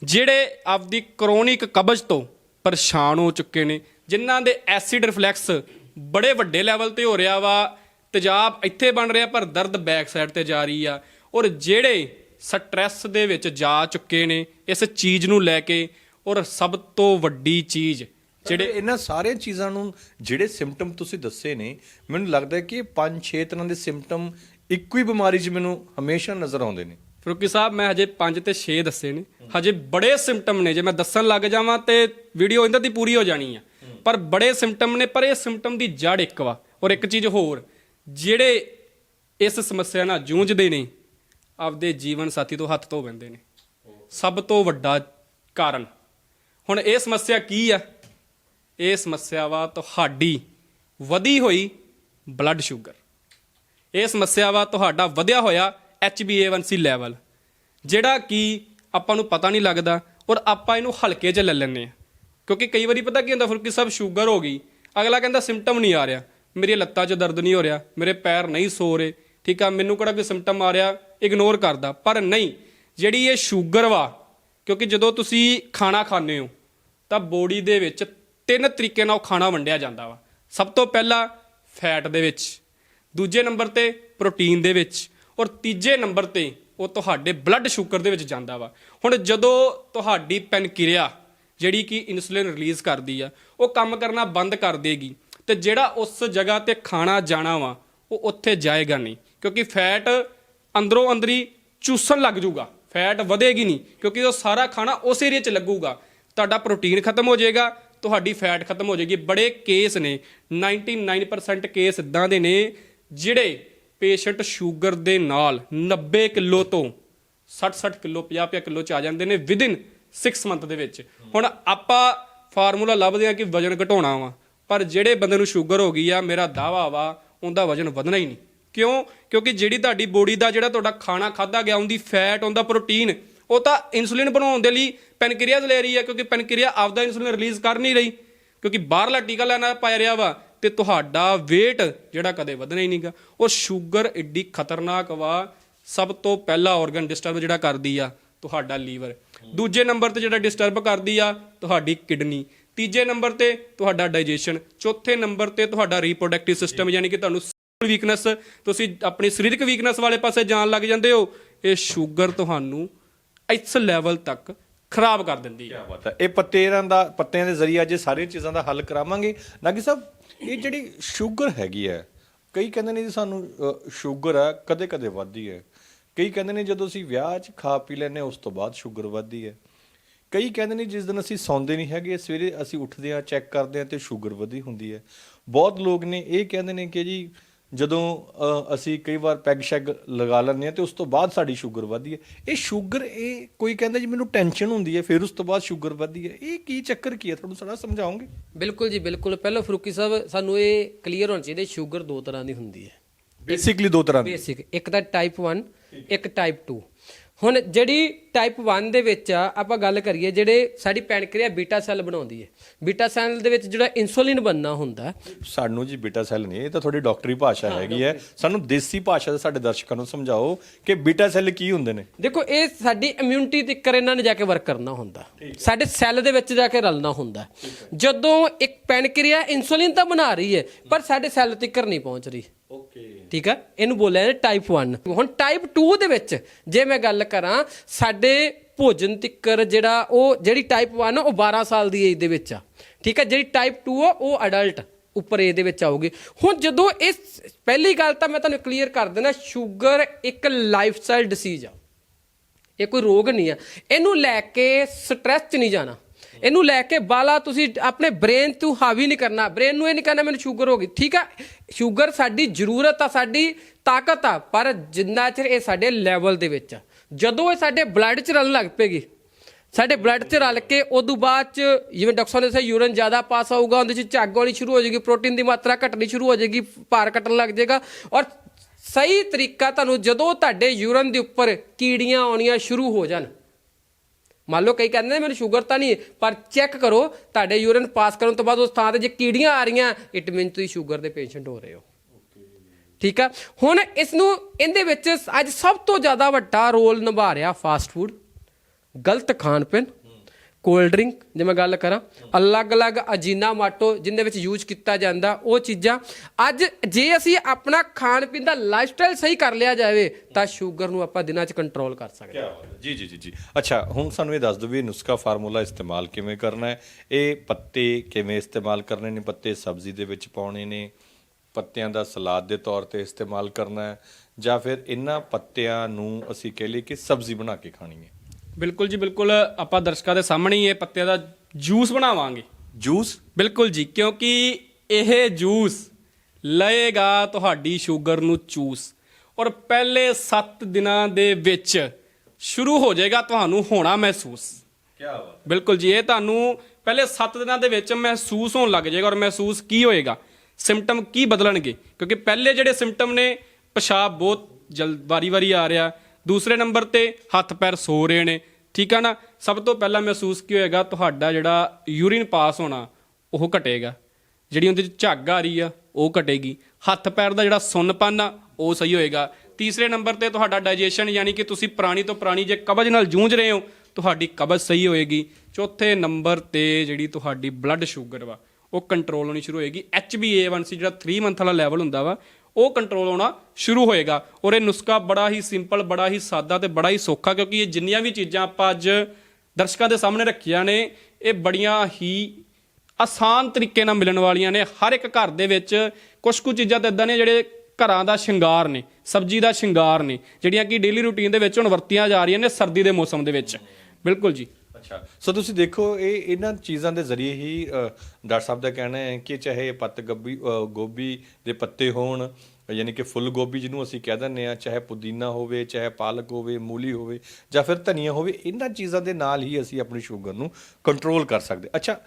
ਜਿਹੜੇ ਆਪਦੀ ਕਰੋਨਿਕ ਕਬਜ਼ ਤੋਂ ਪਰੇਸ਼ਾਨ ਹੋ ਚੁੱਕੇ ਨੇ, ਜਿਨ੍ਹਾਂ ਦੇ ਐਸਿਡ ਰਿਫਲੈਕਸ ਬੜੇ ਵੱਡੇ ਲੈਵਲ ਤੇ ਹੋ ਰਿਹਾ ਵਾ, ਤੇਜ਼ਾਬ ਇੱਥੇ ਬਣ ਰਿਹਾ, ਪਰ ਦਰਦ ਬੈਕ ਸਾਈਡ ਤੇ ਜਾ ਰਹੀ ਆ, ਔਰ ਜਿਹੜੇ ਸਟ੍ਰੈਸ ਦੇ ਵਿੱਚ ਜਾ ਚੁੱਕੇ ਨੇ ਇਸ ਚੀਜ਼ ਨੂੰ ਲੈ ਕੇ ਔਰ ਸਭ ਤੋਂ ਵੱਡੀ ਚੀਜ਼ ਜਿਹੜੇ ਇਹਨਾਂ ਸਾਰੀਆਂ ਚੀਜ਼ਾਂ ਨੂੰ ਜਿਹੜੇ ਸਿੰਪਟਮ ਤੁਸੀਂ ਦੱਸੇ ਨੇ ਮੈਨੂੰ ਲੱਗਦਾ ਕਿ 5-6 ਤਰ੍ਹਾਂ ਦੇ ਸਿੰਪਟਮ ਇੱਕੋ ਹੀ ਬਿਮਾਰੀ 'ਚ ਮੈਨੂੰ ਹਮੇਸ਼ਾ ਨਜ਼ਰ ਆਉਂਦੇ ਨੇ। ਫਰੂਕੀ ਸਾਹਿਬ ਮੈਂ ਹਜੇ 5 ਤੇ 6 ਦੱਸੇ ਨੇ। ਹਜੇ ਬੜੇ ਸਿੰਪਟਮ ਨੇ। ਜੇ ਮੈਂ ਦੱਸਣ ਲੱਗ ਜਾਵਾਂ ਤੇ ਵੀਡੀਓ ਇਹਨਾਂ ਦੀ ਪੂਰੀ ਹੋ ਜਾਣੀ ਆ। ਪਰ ਬੜੇ ਸਿੰਪਟਮ ਨੇ ਪਰ ਇਹ ਸਿੰਪਟਮ ਦੀ ਜੜ ਇੱਕ ਵਾ। ਔਰ ਇੱਕ ਚੀਜ਼ ਹੋਰ ਜਿਹੜੇ ਇਸ ਸਮੱਸਿਆ ਨਾਲ ਜੂਝਦੇ ਨੇ ਆਪਦੇ ਜੀਵਨ ਸਾਥੀ ਤੋਂ ਹੱਥ ਧੋ ਬੰਦੇ ਨੇ। ਸਭ ਤੋਂ ਵੱਡਾ ਕਾਰਨ। ਹੁਣ ਇਹ ਸਮੱਸਿਆ ਕੀ ਆ? ਇਹ ਸਮੱਸਿਆ ਵਾ ਤੁਹਾਡੀ ਵਧੀ ਹੋਈ ਬਲੱਡ ਸ਼ੂਗਰ ਇਹ ਸਮੱਸਿਆ ਵਾ ਤੁਹਾਡਾ ਵਧਿਆ ਹੋਇਆ HbA1c ਲੈਵਲ ਜਿਹੜਾ ਕਿ ਆਪਾਂ ਨੂੰ ਪਤਾ ਨਹੀਂ ਲੱਗਦਾ ਔਰ ਆਪਾਂ ਇਹਨੂੰ ਹਲਕੇ 'ਚ ਲੈ ਲੈਂਦੇ ਆ ਕਿਉਂਕਿ ਕਈ ਵਾਰੀ ਪਤਾ ਕੀ ਹੁੰਦਾ, ਫੁਲਕੀ ਸਭ ਸ਼ੂਗਰ ਹੋ ਗਈ। ਅਗਲਾ ਕਹਿੰਦਾ ਸਿੰਪਟਮ ਨਹੀਂ ਆ ਰਿਹਾ। ਮੇਰੀਆਂ ਲੱਤਾਂ 'ਚ ਦਰਦ ਨਹੀਂ ਹੋ ਰਿਹਾ। ਮੇਰੇ ਪੈਰ ਨਹੀਂ ਸੋ ਰਹੇ। ਠੀਕ ਆ, ਮੈਨੂੰ ਕਿਹੜਾ ਕੋਈ ਸਿੰਪਟਮ ਆ ਰਿਹਾ ਇਗਨੋਰ ਕਰਦਾ। ਪਰ ਨਹੀਂ, ਜਿਹੜੀ ਇਹ ਸ਼ੂਗਰ ਵਾ, ਕਿਉਂਕਿ ਜਦੋਂ ਤੁਸੀਂ ਖਾਣਾ ਖਾਂਦੇ ਹੋ, ਤਾਂ ਬੋਡੀ ਦੇ ਵਿੱਚ ਤਿੰਨ ਤਰੀਕੇ ਨਾਲ ਖਾਣਾ ਵੰਡਿਆ ਜਾਂਦਾ ਵਾ। ਸਭ ਤੋਂ ਪਹਿਲਾਂ ਫੈਟ ਦੇ ਵਿੱਚ, ਦੂਜੇ ਨੰਬਰ ਤੇ ਪ੍ਰੋਟੀਨ ਦੇ ਵਿੱਚ, ਔਰ ਤੀਜੇ ਨੰਬਰ ਤੇ, ਉਹ ਤੁਹਾਡੇ ਬਲੱਡ ਸ਼ੂਗਰ ਦੇ ਵਿੱਚ ਜਾਂਦਾ ਵਾ। ਹੁਣ ਜਦੋਂ ਤੁਹਾਡੀ ਪੈਨਕਿਰਿਆ ਜਿਹੜੀ ਕਿ ਇਨਸੂਲਿਨ ਰਿਲੀਜ਼ ਕਰਦੀ ਆ, ਉਹ ਕੰਮ ਕਰਨਾ ਬੰਦ ਕਰ ਦੇਗੀ, ਤੇ ਜਿਹੜਾ ਉਸ ਜਗ੍ਹਾ ਤੇ ਖਾਣਾ ਜਾਣਾ ਵਾ, ਉਹ ਉੱਥੇ ਜਾਏਗਾ ਨਹੀਂ। ਕਿਉਂਕਿ ਫੈਟ ਅੰਦਰੋਂ ਅੰਦਰੀ ਚੂਸਣ ਲੱਗ ਜਾਊਗਾ ਫੈਟ ਵਧੇਗੀ ਨਹੀਂ, ਕਿਉਂਕਿ ਉਹ ਸਾਰਾ ਖਾਣਾ ਉਸ ਏਰੀਆ 'ਚ ਲੱਗੂਗਾ। ਤੁਹਾਡਾ ਪ੍ਰੋਟੀਨ ਖਤਮ ਹੋ ਜਾਏਗਾ, ਤੁਹਾਡੀ ਫੈਟ ਖਤਮ ਹੋ ਜਾਏਗੀ। ਬੜੇ ਕੇਸ ਨੇ 99% ਕੇਸ ਇਦਾਂ ਦੇ ਨੇ, ਜਿਹੜੇ ਪੇਸ਼ੈਂਟ ਸ਼ੂਗਰ ਦੇ ਨਾਲ 90 ਕਿਲੋ ਤੋਂ 60-60 ਕਿਲੋ 50-50 ਕਿਲੋ ਚ ਆ ਜਾਂਦੇ ਨੇ ਵਿਦਿਨ 6 ਮੰਥ ਦੇ ਵਿੱਚ। ਹੁਣ ਆਪਾਂ ਫਾਰਮੂਲਾ ਲੱਭਦੇ ਆ ਕਿ ਵਜਨ ਘਟਾਉਣਾ ਵਾ, ਪਰ ਜਿਹੜੇ ਬੰਦੇ ਨੂੰ ਸ਼ੂਗਰ ਹੋ ਗਈ ਆ, ਮੇਰਾ ਦਾਵਾ ਵਾ, ਉਹਦਾ ਵਜਨ ਵਧਣਾ ਹੀ ਨਹੀਂ। ਕਿਉਂ? ਕਿਉਂਕਿ ਜਿਹੜੀ ਤੁਹਾਡੀ ਬੋਡੀ ਦਾ ਜਿਹੜਾ ਤੁਹਾਡਾ ਖਾਣਾ ਖਾਦਾ ਗਿਆ ਉਹਦੀ ਫੈਟ ਉਹਦਾ ਪ੍ਰੋਟੀਨ ਉਹ ਤਾਂ ਇਨਸੂਲਿਨ ਬਣਾਉਣ ਦੇ ਲਈ ਪੈਨਕ੍ਰੀਆਸ ਲੈ ਰਹੀ ਹੈ ਕਿਉਂਕਿ ਪੈਨਕ੍ਰੀਆ ਆਪਦਾ ਇਨਸੂਲਿਨ ਰਿਲੀਜ਼ ਕਰ ਨਹੀਂ ਰਹੀ। ਕਿਉਂਕਿ ਬਾਹਰਲਾ ਟੀਕਾ ਲੈਣਾ ਪਾਇਆ ਰਿਹਾ ਵਾ ਤੇ ਤੁਹਾਡਾ weight ਜਿਹੜਾ ਕਦੇ ਵਧਣਾ ਹੀ ਨਹੀਂਗਾ। ਉਹ ਸ਼ੂਗਰ ਏਡੀ ਖਤਰਨਾਕ ਵਾ ਸਭ ਤੋਂ ਪਹਿਲਾ ਆਰਗਨ ਡਿਸਟਰਬ ਜਿਹੜਾ ਕਰਦੀ ਆ ਤੁਹਾਡਾ ਲੀਵਰ। ਦੂਜੇ ਨੰਬਰ ਤੇ ਜਿਹੜਾ ਡਿਸਟਰਬ ਕਰਦੀ ਆ ਤੁਹਾਡੀ ਕਿਡਨੀ। ਤੀਜੇ ਨੰਬਰ ਤੇ ਤੁਹਾਡਾ ਡਾਈਜੈਸ਼ਨ ਚੌਥੇ ਨੰਬਰ ਤੇ ਤੁਹਾਡਾ ਰੀਪਰੋਡਕਟਿਵ ਸਿਸਟਮ ਯਾਨੀ ਕਿ ਤੁਹਾਨੂੰ ਵੀਕਨੈਸ ਤੁਸੀਂ ਆਪਣੀ ਸਰੀਰਕ ਵੀਕਨੈਸ ਵਾਲੇ ਪਾਸੇ ਜਾਣ ਲੱਗ ਜਾਂਦੇ ਹੋ, ਇਹ ਸ਼ੂਗਰ ਤੁਹਾਨੂੰ ਇਸ ਲੈਵਲ ਤੱਕ ਖਰਾਬ ਕਰ ਦਿੰਦੀ ਆ ਬਾਤ ਹੈ। ਇਹ ਪੱਤਿਆਂ ਦਾ, ਪੱਤਿਆਂ ਦੇ ਜ਼ਰੀਏ ਅੱਜ ਇਹ ਸਾਰੀਆਂ ਚੀਜ਼ਾਂ ਦਾ ਹੱਲ ਕਰਾਵਾਂਗੇ। ਨਾਗੀ ਸਾਹਿਬ, ਇਹ ਜਿਹੜੀ ਸ਼ੂਗਰ ਹੈਗੀ ਹੈ, ਕਈ ਕਹਿੰਦੇ ਨੇ ਜੀ ਸਾਨੂੰ ਸ਼ੂਗਰ ਹੈ ਕਦੇ ਕਦੇ ਵੱਧਦੀ ਹੈ। ਕਈ ਕਹਿੰਦੇ ਨੇ ਜਦੋਂ ਅਸੀਂ ਵਿਆਹ 'ਚ ਖਾ ਪੀ ਲੈਂਦੇ ਹਾਂ, ਉਸ ਤੋਂ ਬਾਅਦ ਸ਼ੂਗਰ ਵੱਧਦੀ ਹੈ। ਕਈ ਕਹਿੰਦੇ ਨੇ ਜਿਸ ਦਿਨ ਅਸੀਂ ਸੌਂਦੇ ਨਹੀਂ ਹੈਗੇ, ਸਵੇਰੇ ਅਸੀਂ ਉੱਠਦੇ ਹਾਂ, ਚੈੱਕ ਕਰਦੇ ਹਾਂ ਤੇ ਸ਼ੂਗਰ ਵਧੀ ਹੁੰਦੀ ਹੈ। ਬਹੁਤ ਲੋਕ ਨੇ ਇਹ ਕਹਿੰਦੇ ਨੇ ਕਿ ਜੀ ਜਦੋਂ ਅਸੀਂ ਕਈ ਵਾਰ ਪੈਗ ਸ਼ੈਗ ਲਗਾ ਲੈਂਦੇ ਹਾਂ ਤੇ ਉਸ ਤੋਂ ਬਾਅਦ ਸਾਡੀ ਸ਼ੂਗਰ ਵੱਧਦੀ ਹੈ। ਇਹ ਸ਼ੂਗਰ ਇਹ ਕੋਈ ਕਹਿੰਦਾ ਜੀ ਮੈਨੂੰ ਟੈਨਸ਼ਨ ਹੁੰਦੀ ਹੈ ਫਿਰ ਉਸ ਤੋਂ ਬਾਅਦ ਸ਼ੂਗਰ ਵੱਧਦੀ ਹੈ। ਇਹ ਕੀ ਚੱਕਰ ਕੀ ਹੈ? ਤੁਹਾਨੂੰ ਸਾਰਾ ਸਮਝਾਓਗੇ ਬਿਲਕੁਲ ਜੀ ਬਿਲਕੁਲ। ਪਹਿਲਾਂ ਫਰੂਕੀ ਸਾਹਿਬ ਸਾਨੂੰ ਇਹ ਕਲੀਅਰ ਹੋਣਾ ਚਾਹੀਦਾ ਸ਼ੂਗਰ ਦੋ ਤਰ੍ਹਾਂ ਦੀ ਹੁੰਦੀ ਹੈ। ਬੇਸਿਕਲੀ ਦੋ ਤਰ੍ਹਾਂ ਦੀ। ਬੇਸਿਕ ਇੱਕ ਤਾਂ ਟਾਈਪ 1 ਇੱਕ ਟਾਈਪ 2 ਹੁਣ ਜਿਹੜੀ ਟਾਈਪ 1 ਦੇ ਵਿੱਚ ਆ ਆਪਾਂ ਗੱਲ ਕਰੀਏ ਜਿਹੜੇ ਸਾਡੀ ਪੈਨਕ੍ਰੀਆ ਬੀਟਾ ਸੈੱਲ ਬਣਾਉਂਦੀ ਹੈ। ਬੀਟਾ ਸੈੱਲ ਦੇ ਵਿੱਚ ਜਿਹੜਾ ਇਨਸੂਲਿਨ ਬਣਨਾ ਹੁੰਦਾ ਸਾਨੂੰ ਜੀ ਬੀਟਾ ਸੈੱਲ ਨਹੀਂ ਇਹ ਤਾਂ ਤੁਹਾਡੀ ਡਾਕਟਰੀ ਭਾਸ਼ਾ ਹੈਗੀ ਹੈ। ਸਾਨੂੰ ਦੇਸੀ ਭਾਸ਼ਾ ਦੇ ਸਾਡੇ ਦਰਸ਼ਕਾਂ ਨੂੰ ਸਮਝਾਓ ਕਿ ਬੀਟਾ ਸੈੱਲ ਕੀ ਹੁੰਦੇ ਨੇ। ਦੇਖੋ ਇਹ ਸਾਡੀ ਇਮਿਊਨਿਟੀ ਤੱਕ ਇਹਨਾਂ ਨੇ ਜਾ ਕੇ ਵਰਕ ਕਰਨਾ ਹੁੰਦਾ। ਸਾਡੇ ਸੈੱਲ ਦੇ ਵਿੱਚ ਜਾ ਕੇ ਰਲਣਾ ਹੁੰਦਾ। ਜਦੋਂ ਇੱਕ ਪੈਨਕ੍ਰੀਆ ਇਨਸੂਲਿਨ ਤਾਂ ਬਣਾ ਰਹੀ ਹੈ ਪਰ ਸਾਡੇ ਸੈੱਲ ਤੱਕ ਨਹੀਂ ਪਹੁੰਚ ਰਹੀ। ਓਕੇ ਠੀਕ ਆ? ਇਹਨੂੰ ਬੋਲਿਆ ਟਾਈਪ 1 ਹੁਣ ਟਾਈਪ 2 ਦੇ ਵਿੱਚ ਜੇ ਮੈਂ ਗੱਲ ਕਰਾਂ, ਸਾਡੇ ਭੋਜਨ ਤਿੱਕਰ ਜਿਹੜਾ ਉਹ, ਜਿਹੜੀ ਟਾਈਪ 1 ਆ, ਉਹ 12 ਸਾਲ ਦੀ ਏਜ ਦੇ ਵਿੱਚ ਆ। ਠੀਕ ਆ? ਜਿਹੜੀ ਟਾਈਪ 2 ਆ, ਉਹ ਅਡਲਟ ਉੱਪਰ ਏ ਦੇ ਵਿੱਚ ਆਊਗੀ। ਹੁਣ ਜਦੋਂ ਇਸ ਪਹਿਲੀ ਗੱਲ ਤਾਂ ਮੈਂ ਤੁਹਾਨੂੰ ਕਲੀਅਰ ਕਰ ਦਿੰਦਾ ਸ਼ੂਗਰ ਇੱਕ ਲਾਈਫ ਸਟਾਈਲ ਡਿਸੀਜ਼ ਆ। ਇਹ ਕੋਈ ਰੋਗ ਨਹੀਂ ਆ। ਇਹਨੂੰ ਲੈ ਕੇ ਸਟ੍ਰੈਸ 'ਚ ਨਹੀਂ ਜਾਣਾ। ਇਹਨੂੰ ਲੈ ਕੇ ਬਾਲਾ ਤੁਸੀਂ ਆਪਣੇ ਬ੍ਰੇਨ ਤੋਂ ਹਾਵੀ ਨਹੀਂ ਕਰਨਾ। ਬ੍ਰੇਨ ਨੂੰ ਇਹ ਨਹੀਂ ਕਹਿਣਾ ਮੈਨੂੰ ਸ਼ੂਗਰ ਹੋ ਗਈ। ਠੀਕ ਆ, ਸ਼ੂਗਰ ਸਾਡੀ ਜ਼ਰੂਰਤ ਆ, ਸਾਡੀ ਤਾਕਤ ਆ, ਪਰ ਜਿੰਨਾ ਚਿਰ ਇਹ ਸਾਡੇ ਲੈਵਲ ਦੇ ਵਿੱਚ ਆ, ਜਦੋਂ ਇਹ ਸਾਡੇ ਬਲੱਡ 'ਚ ਰਲਣ ਲੱਗ ਪਏਗੀ, ਸਾਡੇ ਬਲੱਡ 'ਚ ਰਲ ਕੇ ਉਦੋਂ ਬਾਅਦ 'ਚ ਜਿਵੇਂ ਡਾਕਟਰ ਸਾਹਿਬ ਨੇ ਦੱਸਿਆ, ਯੂਰਿਨ ਜ਼ਿਆਦਾ ਪਾਸ ਆਊਗਾ, ਉਹਦੇ 'ਚ ਝੱਗ ਆਉਣੀ ਸ਼ੁਰੂ ਹੋ ਜਾਏਗੀ, ਪ੍ਰੋਟੀਨ ਦੀ ਮਾਤਰਾ ਘਟਣੀ ਸ਼ੁਰੂ ਹੋ ਜਾਏਗੀ, ਭਾਰ ਘਟਣ ਲੱਗ ਜਾਏਗਾ ਔਰ ਸਹੀ ਤਰੀਕਾ ਤੁਹਾਨੂੰ ਜਦੋਂ ਤੁਹਾਡੇ ਯੂਰਨ ਦੇ ਉੱਪਰ ਕੀੜੀਆਂ ਆਉਣੀਆਂ ਸ਼ੁਰੂ ਹੋ ਜਾਣ ਮੰਨ ਲਓ ਕਈ ਕਹਿੰਦੇ ਨੇ ਮੈਨੂੰ ਸ਼ੂਗਰ ਤਾਂ ਨਹੀਂ, ਪਰ ਚੈੱਕ ਕਰੋ, ਤੁਹਾਡੇ ਯੂਰਨ ਪਾਸ ਕਰਨ ਤੋਂ ਬਾਅਦ ਉਸ ਥਾਂ ਤੇ ਜੇ ਕੀੜੀਆਂ ਆ ਰਹੀਆਂ ਇਟ ਮੀਨ ਤੁਸੀਂ ਸ਼ੂਗਰ ਦੇ ਪੇਸ਼ੈਂਟ ਹੋ ਰਹੇ ਹੋ। ਠੀਕ ਆ? ਹੁਣ ਇਸ ਨੂੰ ਇਹਦੇ ਵਿੱਚ ਅੱਜ ਸਭ ਤੋਂ ਜ਼ਿਆਦਾ ਵੱਡਾ ਰੋਲ ਨਿਭਾ ਰਿਹਾ ਫਾਸਟ ਫੂਡ ਗਲਤ ਖਾਣ ਪੀਣ ਕੋਲਡ ਡਰਿੰਕ ਜੇ ਮੈਂ ਗੱਲ ਕਰਾਂ, ਅਲੱਗ-ਅਲੱਗ ਅਜੀਨਾ ਮਾਟੋ ਜਿੰਦੇ ਵਿੱਚ ਯੂਜ਼ ਕੀਤਾ ਜਾਂਦਾ, ਉਹ ਚੀਜ਼ਾਂ ਅੱਜ ਜੇ ਅਸੀਂ ਆਪਣਾ ਖਾਣ ਪੀਣ ਦਾ ਲਾਈਫਸਟਾਈਲ ਸਹੀ ਕਰ ਲਿਆ ਜਾਵੇ, ਤਾਂ ਸ਼ੂਗਰ ਨੂੰ ਆਪਾਂ ਦਿਨਾਂ 'ਚ ਕੰਟਰੋਲ ਕਰ ਸਕਦੇ ਹਾਂ। ਜੀ ਜੀ ਜੀ ਜੀ। ਅੱਛਾ, ਹੁਣ ਸਾਨੂੰ ਇਹ ਦੱਸ ਦਿਓ ਵੀ ਨੁਸਖਾ ਫਾਰਮੂਲਾ ਇਸਤੇਮਾਲ ਕਿਵੇਂ ਕਰਨਾ ਹੈ? ਇਹ ਪੱਤੇ ਕਿਵੇਂ ਇਸਤੇਮਾਲ ਕਰਨੇ ਨੇ? ਪੱਤੇ ਸਬਜ਼ੀ ਦੇ ਵਿੱਚ ਪਾਉਣੇ ਨੇ? ਪੱਤਿਆਂ ਦਾ ਸਲਾਦ ਦੇ ਤੌਰ ਤੇ ਇਸਤੇਮਾਲ ਕਰਨਾ ਹੈ? ਜਾਂ ਫਿਰ ਇਹਨਾਂ ਪੱਤਿਆਂ ਨੂੰ ਅਸੀਂ ਕਹਿ ਲਈਏ ਕਿ ਸਬਜ਼ੀ ਬਣਾ ਕੇ ਖਾਣੀ ਹੈ? ਬਿਲਕੁਲ ਜੀ ਬਿਲਕੁਲ ਆਪਾਂ ਦਰਸ਼ਕਾਂ ਦੇ ਸਾਹਮਣੇ ਹੀ ਇਹ ਪੱਤਿਆਂ ਦਾ ਜੂਸ ਬਣਾਵਾਂਗੇ। ਜੂਸ? ਬਿਲਕੁਲ ਜੀ ਕਿਉਂਕਿ ਇਹ ਜੂਸ ਲਏਗਾ ਤੁਹਾਡੀ ਸ਼ੂਗਰ ਨੂੰ ਚੂਸ। ਔਰ ਪਹਿਲੇ 7 ਦਿਨਾਂ ਦੇ ਵਿੱਚ ਸ਼ੁਰੂ ਹੋ ਜਾਏਗਾ ਤੁਹਾਨੂੰ ਹੋਣਾ ਮਹਿਸੂਸ। ਕੀ ਬਾਤ ਬਿਲਕੁਲ ਜੀ ਇਹ ਤੁਹਾਨੂੰ ਪਹਿਲੇ 7 ਦਿਨਾਂ ਦੇ ਵਿੱਚ ਮਹਿਸੂਸ ਹੋਣ ਲੱਗ ਜਾਏਗਾ ਔਰ ਮਹਿਸੂਸ ਕੀ ਹੋਏਗਾ? ਸਿੰਪਟਮ ਕੀ ਬਦਲਣਗੇ? ਕਿਉਂਕਿ ਪਹਿਲੇ ਜਿਹੜੇ ਸਿੰਪਟਮ ਨੇ ਪਿਸ਼ਾਬ ਬਹੁਤ ਜਲ ਵਾਰੀ-ਵਾਰੀ ਆ ਰਿਹਾ। ਦੂਸਰੇ ਨੰਬਰ ਤੇ ਹੱਥ ਪੈਰ ਸੋ ਰਹੇ ਨੇ। ਠੀਕ ਆ ਨਾ? ਸਭ ਤੋਂ ਪਹਿਲਾਂ ਮਹਿਸੂਸ ਕੀ ਹੋਏਗਾ? ਤੁਹਾਡਾ ਜਿਹੜਾ ਯੂਰਿਨ ਪਾਸ ਹੋਣਾ, ਉਹ ਘਟੇਗਾ। ਜਿਹੜੀ ਉਹਦੇ ਚ ਝੱਗ ਆ ਰਹੀ ਆ, ਉਹ ਘਟੇਗੀ। ਹੱਥ ਪੈਰ ਦਾ ਜਿਹੜਾ ਸੁੰਨਪਨ ਆ, ਉਹ ਸਹੀ ਹੋਏਗਾ। ਤੀਸਰੇ ਨੰਬਰ ਤੇ ਤੁਹਾਡਾ ਡਾਈਜੈਸ਼ਨ ਯਾਨੀ ਕਿ ਤੁਸੀਂ ਪੁਰਾਣੀ ਤੋਂ ਪੁਰਾਣੀ ਜੇ ਕਬਜ਼ ਨਾਲ ਜੂਝ ਰਹੇ ਹੋ, ਤੁਹਾਡੀ ਕਬਜ਼ ਸਹੀ ਹੋਏਗੀ। ਚੌਥੇ ਨੰਬਰ ਤੇ ਜਿਹੜੀ ਤੁਹਾਡੀ ਬਲੱਡ ਸ਼ੂਗਰ ਵਾ, ਉਹ ਕੰਟਰੋਲ ਹੋਣੀ ਸ਼ੁਰੂ ਹੋਏਗੀ। HbA1c ਜਿਹੜਾ 3 ਮੰਥ ਵਾਲਾ ਲੈਵਲ ਹੁੰਦਾ ਵਾ ਉਹ ਕੰਟਰੋਲ ਹੋਣਾ ਸ਼ੁਰੂ ਹੋਏਗਾ। ਔਰ ਇਹ ਨੁਸਖਾ ਬੜਾ ਹੀ ਸਿੰਪਲ ਬੜਾ ਹੀ ਸਾਦਾ ਤੇ ਬੜਾ ਹੀ ਸੌਖਾ, ਕਿਉਂਕਿ ਇਹ ਜਿੰਨੀਆਂ ਵੀ ਚੀਜ਼ਾਂ ਆਪਾਂ ਅੱਜ ਦਰਸ਼ਕਾਂ ਦੇ ਸਾਹਮਣੇ ਰੱਖੀਆਂ ਨੇ, ਇਹ ਬੜੀਆਂ ਹੀ ਆਸਾਨ ਤਰੀਕੇ ਨਾਲ ਮਿਲਣ ਵਾਲੀਆਂ ਨੇ। ਹਰ ਇੱਕ ਘਰ ਦੇ ਵਿੱਚ ਕੁਝ ਕੁ ਚੀਜ਼ਾਂ ਤਾਂ ਇਦਾਂ ਨੇ ਜਿਹੜੇ ਘਰਾਂ ਦਾ ਸ਼ਿੰਗਾਰ ਨੇ, ਸਬਜ਼ੀ ਦਾ ਸ਼ਿੰਗਾਰ ਨੇ, ਜਿਹੜੀਆਂ ਕਿ ਡੇਲੀ ਰੂਟੀਨ ਦੇ ਵਿੱਚ ਹੁਣ ਵਰਤੀਆਂ ਜਾ ਰਹੀਆਂ ਨੇ ਸਰਦੀ ਦੇ ਮੌਸਮ ਦੇ ਵਿੱਚ। ਬਿਲਕੁਲ ਜੀ। ਅੱਛਾ। ਸੋ ਤੁਸੀਂ ਦੇਖੋ ਇਹ ਇਹਨਾਂ ਚੀਜ਼ਾਂ ਦੇ ਜ਼ਰੀਏ ਹੀ ਅ, ਡਾਕਟਰ ਸਾਹਿਬ ਦਾ ਕਹਿਣਾ ਹੈ ਕਿ ਚਾਹੇ ਪੱਤ ਗੋਭੀ ਗੋਭੀ ਦੇ ਪੱਤੇ ਹੋਣ ਯਾਨੀ ਕਿ ਫੁੱਲ ਗੋਭੀ ਜਿਹਨੂੰ ਅਸੀਂ ਕਹਿ ਦਿੰਦੇ ਆ ਚਾਹੇ ਪੁਦੀਨਾ ਹੋਵੇ ਚਾਹੇ ਪਾਲਕ ਹੋਵੇ ਮੂਲੀ ਹੋਵੇ ਜਾਂ ਫਿਰ ਧਨੀਆ ਹੋਵੇ ਇਹਨਾਂ ਚੀਜ਼ਾਂ ਦੇ ਨਾਲ ਹੀ ਅਸੀਂ ਆਪਣੀ ਸ਼ੂਗਰ ਨੂੰ ਕੰਟਰੋਲ ਕਰ ਸਕਦੇ। ਅੱਛਾ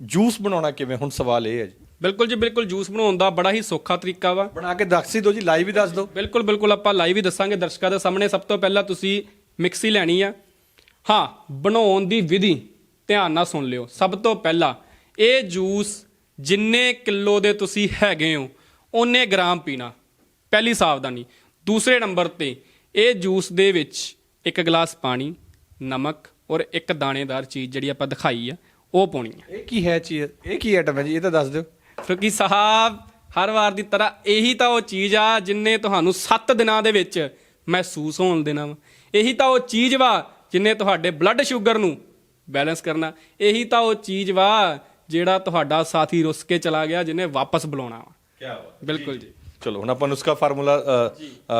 ਜੂਸ ਬਣਾਉਣਾ ਕਿਵੇਂ? ਹੁਣ ਸਵਾਲ ਇਹ ਹੈ ਜੀ। ਬਿਲਕੁਲ ਜੀ ਬਿਲਕੁਲ ਜੂਸ ਬਣਾਉਣ ਦਾ ਬੜਾ ਹੀ ਸੌਖਾ ਤਰੀਕਾ ਵਾ। ਬਣਾ ਕੇ ਦੱਸ ਹੀ ਦਿਓ ਜੀ ਲਾਈਵ ਹੀ ਦੱਸ ਦਿਓ। ਬਿਲਕੁਲ ਬਿਲਕੁਲ ਆਪਾਂ ਲਾਈਵ ਹੀ ਦੱਸਾਂਗੇ ਦਰਸ਼ਕਾਂ ਦੇ ਸਾਹਮਣੇ। ਸਭ ਤੋਂ ਪਹਿਲਾਂ ਤੁਸੀਂ ਮਿਕਸੀ ਲੈਣੀ ਆ। ਹਾਂ ਬਣਾਉਣ ਦੀ ਵਿਧੀ ਧਿਆਨ ਨਾਲ ਸੁਣ ਲਿਓ। ਸਭ ਤੋਂ ਪਹਿਲਾਂ ਇਹ ਜੂਸ ਜਿੰਨੇ ਕਿਲੋ ਦੇ ਤੁਸੀਂ ਹੈਗੇ ਹੋ ਓਨੇ ਗ੍ਰਾਮ ਪੀਣਾ। ਪਹਿਲੀ ਸਾਵਧਾਨੀ। ਦੂਸਰੇ ਨੰਬਰ ਤੇ ਇਹ ਜੂਸ ਦੇ ਵਿੱਚ ਇੱਕ ਗਲਾਸ ਪਾਣੀ ਨਮਕ ਔਰ ਇੱਕ ਦਾਣੇਦਾਰ ਚੀਜ਼ ਜਿਹੜੀ ਆਪਾਂ ਦਿਖਾਈ ਆ ਉਹ ਪਾਉਣੀ ਆ। ਇਹ ਕੀ ਹੈ ਚੀਜ਼? ਇਹ ਕੀ ਆਈਟਮ ਹੈ ਜੀ? ਇਹ ਤਾਂ ਦੱਸ ਦਿਓ। ਕਿਉਂਕਿ ਸਾਹਿਬ ਹਰ ਵਾਰ ਦੀ ਤਰ੍ਹਾਂ ਇਹੀ ਤਾਂ ਉਹ ਚੀਜ਼ ਆ ਜਿੰਨੇ ਤੁਹਾਨੂੰ 7 ਦਿਨਾਂ ਦੇ ਵਿੱਚ ਮਹਿਸੂਸ ਹੋਣ ਦੇਣਾ ਵਾ। ਇਹੀ ਤਾਂ ਉਹ ਚੀਜ਼ ਵਾ ਜਿੰਨੇ ਤੁਹਾਡੇ ਬਲੱਡ ਸ਼ੂਗਰ ਨੂੰ ਬੈਲੈਂਸ ਕਰਨਾ ਇਹੀ ਤਾਂ ਉਹ ਚੀਜ਼ ਵਾ ਜਿਹੜਾ ਤੁਹਾਡਾ ਸਾਥੀ ਰੁੱਸ ਕੇ ਚਲਾ ਗਿਆ ਜਿਹਨੇ ਵਾਪਸ ਬੁਲਾਉਣਾ ਵਾ। ਕੀ ਬਾਤ ਬਿਲਕੁਲ ਜੀ। ਚਲੋ ਹੁਣ ਆਪਾਂ ਨੁਸਖਾ ਫਾਰਮੂਲਾ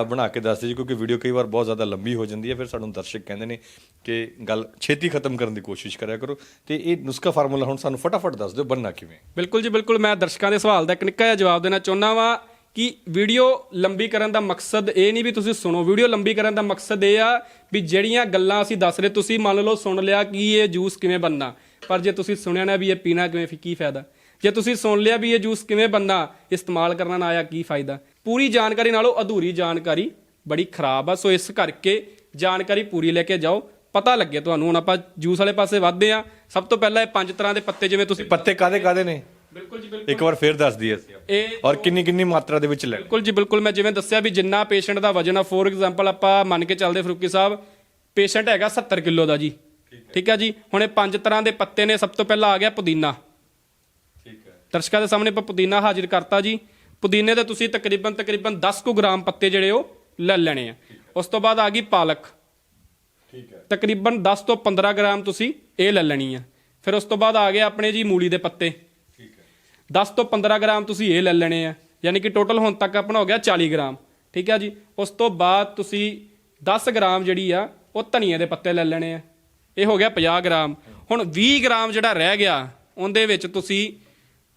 ਬਣਾ ਕੇ ਦੱਸਦੇ ਜੀ ਕਿਉਂਕਿ ਵੀਡੀਓ ਕਈ ਵਾਰ ਬਹੁਤ ਜ਼ਿਆਦਾ ਲੰਬੀ ਹੋ ਜਾਂਦੀ ਹੈ ਫਿਰ ਸਾਨੂੰ ਦਰਸ਼ਕ ਕਹਿੰਦੇ ਨੇ ਕਿ ਗੱਲ ਛੇਤੀ ਖਤਮ ਕਰਨ ਦੀ ਕੋਸ਼ਿਸ਼ ਕਰਿਆ ਕਰੋ। ਤੇ ਇਹ ਨੁਸਖਾ ਫਾਰਮੂਲਾ ਹੁਣ ਸਾਨੂੰ ਫਟਾਫਟ ਦੱਸ ਦਿਓ ਬੰਨਾ ਕਿਵੇਂ? ਬਿਲਕੁਲ ਜੀ ਬਿਲਕੁਲ। ਮੈਂ ਦਰਸ਼ਕਾਂ ਦੇ ਸਵਾਲ ਦਾ ਇੱਕ ਨਿੱਕਾ ਜਿਹਾ ਜਵਾਬ ਦੇਣਾ ਚਾਹੁੰਦਾ ਵਾਂ। ਕਿ ਵੀਡੀਓ ਲੰਬੀ ਕਰਨ ਦਾ ਮਕਸਦ ਇਹ ਨਹੀਂ ਵੀ ਤੁਸੀਂ ਸੁਣੋ। ਵੀਡੀਓ ਲੰਬੀ ਕਰਨ ਦਾ ਮਕਸਦ ਇਹ ਆ ਵੀ ਜਿਹੜੀਆਂ ਗੱਲਾਂ ਅਸੀਂ ਦੱਸ ਰਹੇ, ਤੁਸੀਂ ਮੰਨ ਲਓ ਸੁਣ ਲਿਆ ਕਿ ਇਹ ਜੂਸ ਕਿਵੇਂ ਬਣਨਾ। ਪਰ ਜੇ ਤੁਸੀਂ ਸੁਣਿਆ ਨਾ ਵੀ ਇਹ ਪੀਣਾ ਕਿਵੇਂ, ਫਿਰ ਕੀ ਫਾਇਦਾ? ਜੇ ਤੁਸੀਂ ਸੁਣ ਲਿਆ ਵੀ ਇਹ ਜੂਸ ਕਿਵੇਂ ਬਣਨਾ, ਇਸਤੇਮਾਲ ਕਰਨਾ ਨਾ ਆਇਆ, ਕੀ ਫਾਇਦਾ? ਪੂਰੀ ਜਾਣਕਾਰੀ ਨਾਲੋਂ ਅਧੂਰੀ ਜਾਣਕਾਰੀ ਬੜੀ ਖਰਾਬ ਆ। ਸੋ ਇਸ ਕਰਕੇ ਜਾਣਕਾਰੀ ਪੂਰੀ ਲੈ ਕੇ ਜਾਓ। ਪਤਾ ਲੱਗੇ ਤੁਹਾਨੂੰ। ਹੁਣ ਆਪਾਂ ਜੂਸ ਵਾਲੇ ਪਾਸੇ ਵੱਧਦੇ ਆ ਸਭ ਤੋਂ ਪਹਿਲਾਂ ਇਹ ਪੰਜ ਤਰ੍ਹਾਂ ਦੇ ਪੱਤੇ ਜਿਵੇਂ ਤੁਸੀਂ ਪੱਤੇ ਕਾਦੇ ਕਾਦੇ ਨੇ? ਬਿਲਕੁਲ ਜੀ ਬਿਲਕੁਲ। ਇੱਕ ਵਾਰ ਫੇਰ ਦੱਸ ਦਈਏ। ਇਹ ਔਰ ਕਿੰਨੀ ਕਿੰਨੀ ਮਾਤਰਾ ਦੇ ਵਿੱਚ ਲੈਣਾ? ਬਿਲਕੁਲ ਜੀ ਬਿਲਕੁਲ ਮੈਂ ਜਿਵੇਂ ਦੱਸਿਆ ਵੀ ਜਿੰਨਾ ਪੇਸ਼ੈਂਟ ਦਾ ਵਜਨ ਆ ਫੋਰ ਐਗਜ਼ਾਮਪਲ ਆਪਾਂ ਮੰਨ ਕੇ ਚੱਲਦੇ ਫਰੂਕੀ ਸਾਹਿਬ ਪੇਸ਼ੈਂਟ ਹੈਗਾ 70 ਕਿਲੋ ਦਾ ਜੀ। ਠੀਕ ਹੈ। ਜੀ? ਹੁਣ ਇਹ ਪੰਜ ਤਰ੍ਹਾਂ ਦੇ ਪੱਤੇ ਨੇ ਸਭ ਤੋਂ ਪਹਿਲਾਂ ਆ ਗਿਆ ਪੁਦੀਨਾ। ਠੀਕ ਹੈ। ਦਰਸ਼ਕਾਂ ਦੇ ਸਾਹਮਣੇ ਆਪਾਂ ਪੁਦੀਨਾ ਹਾਜ਼ਰ ਕਰਤਾ ਜੀ। ਪੁਦੀਨੇ ਦੇ ਤੁਸੀਂ ਤਕਰੀਬਨ ਤਕਰੀਬਨ 10 ਕੁ ਗ੍ਰਾਮ ਪੱਤੇ ਜਿਹੜੇ ਉਹ ਲੈ ਲੈਣੇ ਆ। ਉਸ ਤੋਂ ਬਾਅਦ ਆ ਗਈ ਪਾਲਕ। ਠੀਕ ਹੈ। ਤਕਰੀਬਨ 10 ਤੋਂ 15 ਗ੍ਰਾਮ ਤੁਸੀਂ ਇਹ ਲੈ ਲੈਣੀ ਆ। ਫਿਰ ਉਸ ਤੋਂ ਬਾਅਦ ਆ ਗਏ ਆਪਣੇ ਜੀ ਮੂਲੀ ਦੇ ਪੱਤੇ। 10 ਤੋਂ 15 ਗ੍ਰਾਮ ਤੁਸੀਂ ਇਹ ਲੈ ਲੈਣੇ ਆ। ਯਾਨੀ ਕਿ ਟੋਟਲ ਹੁਣ ਤੱਕ ਆਪਣਾ ਹੋ ਗਿਆ 40 ਗ੍ਰਾਮ। ਠੀਕ ਆ ਜੀ? ਉਸ ਤੋਂ ਬਾਅਦ ਤੁਸੀਂ 10 ਗ੍ਰਾਮ ਜਿਹੜੀ ਆ ਉਹ ਧਨੀਏ ਦੇ ਪੱਤੇ ਲੈ ਲੈਣੇ ਆ। ਇਹ ਹੋ ਗਿਆ 50 ਗ੍ਰਾਮ। ਹੁਣ 20 ਗ੍ਰਾਮ ਜਿਹੜਾ ਰਹਿ ਗਿਆ ਉਹਦੇ ਵਿੱਚ ਤੁਸੀਂ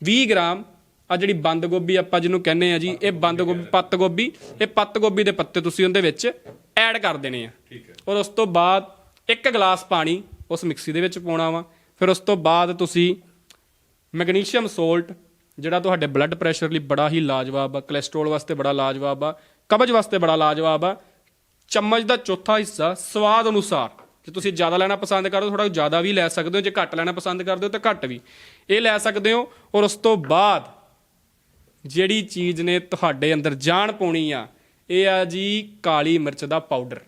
20 ਗ੍ਰਾਮ ਆ ਜਿਹੜੀ ਬੰਦ ਗੋਭੀ ਆਪਾਂ ਜਿਹਨੂੰ ਕਹਿੰਦੇ ਆ ਜੀ ਇਹ ਬੰਦ ਗੋਭੀ ਪੱਤ ਗੋਭੀ ਇਹ ਪੱਤ ਗੋਭੀ ਦੇ ਪੱਤੇ ਤੁਸੀਂ ਉਹਦੇ ਵਿੱਚ ਐਡ ਕਰ ਦੇਣੇ ਆ। ਠੀਕ ਹੈ। ਔਰ ਉਸ ਤੋਂ ਬਾਅਦ ਇੱਕ ਗਲਾਸ ਪਾਣੀ ਉਸ ਮਿਕਸੀ ਦੇ ਵਿੱਚ ਪਾਉਣਾ ਵਾ। ਫਿਰ ਉਸ ਤੋਂ ਬਾਅਦ ਤੁਸੀਂ ਮੈਗਨੀਸ਼ੀਅਮ ਸੋਲਟ, ਜਿਹੜਾ ਤੁਹਾਡੇ ਬਲੱਡ ਪ੍ਰੈਸ਼ਰ ਲਈ ਬੜਾ ਹੀ ਲਾਜਵਾਬ ਆ ਕੋਲੇਸਟ੍ਰੋਲ ਵਾਸਤੇ ਬੜਾ ਲਾਜਵਾਬ ਆ, ਕਬਜ਼ ਵਾਸਤੇ ਬੜਾ ਲਾਜਵਾਬ ਆ, ਚਮਚ ਦਾ ਚੌਥਾ ਹਿੱਸਾ ਸਵਾਦ ਅਨੁਸਾਰ। ਜੇ ਤੁਸੀਂ ਜ਼ਿਆਦਾ ਲੈਣਾ ਪਸੰਦ ਕਰਦੇ ਹੋ ਥੋੜਾ ਜ਼ਿਆਦਾ ਵੀ ਲੈ ਸਕਦੇ ਹੋ, ਜੇ ਘੱਟ ਲੈਣਾ ਪਸੰਦ ਕਰਦੇ ਹੋ ਤਾਂ ਘੱਟ ਵੀ। ਇਹ ਲੈ ਸਕਦੇ ਹੋ ਔਰ ਉਸ ਤੋਂ ਬਾਅਦ ਜਿਹੜੀ ਚੀਜ਼ ਨੇ ਤੁਹਾਡੇ ਅੰਦਰ ਜਾਨ ਪਾਉਣੀ ਆ, ਇਹ ਆ ਜੀ ਕਾਲੀ ਮਿਰਚ ਦਾ ਪਾਊਡਰ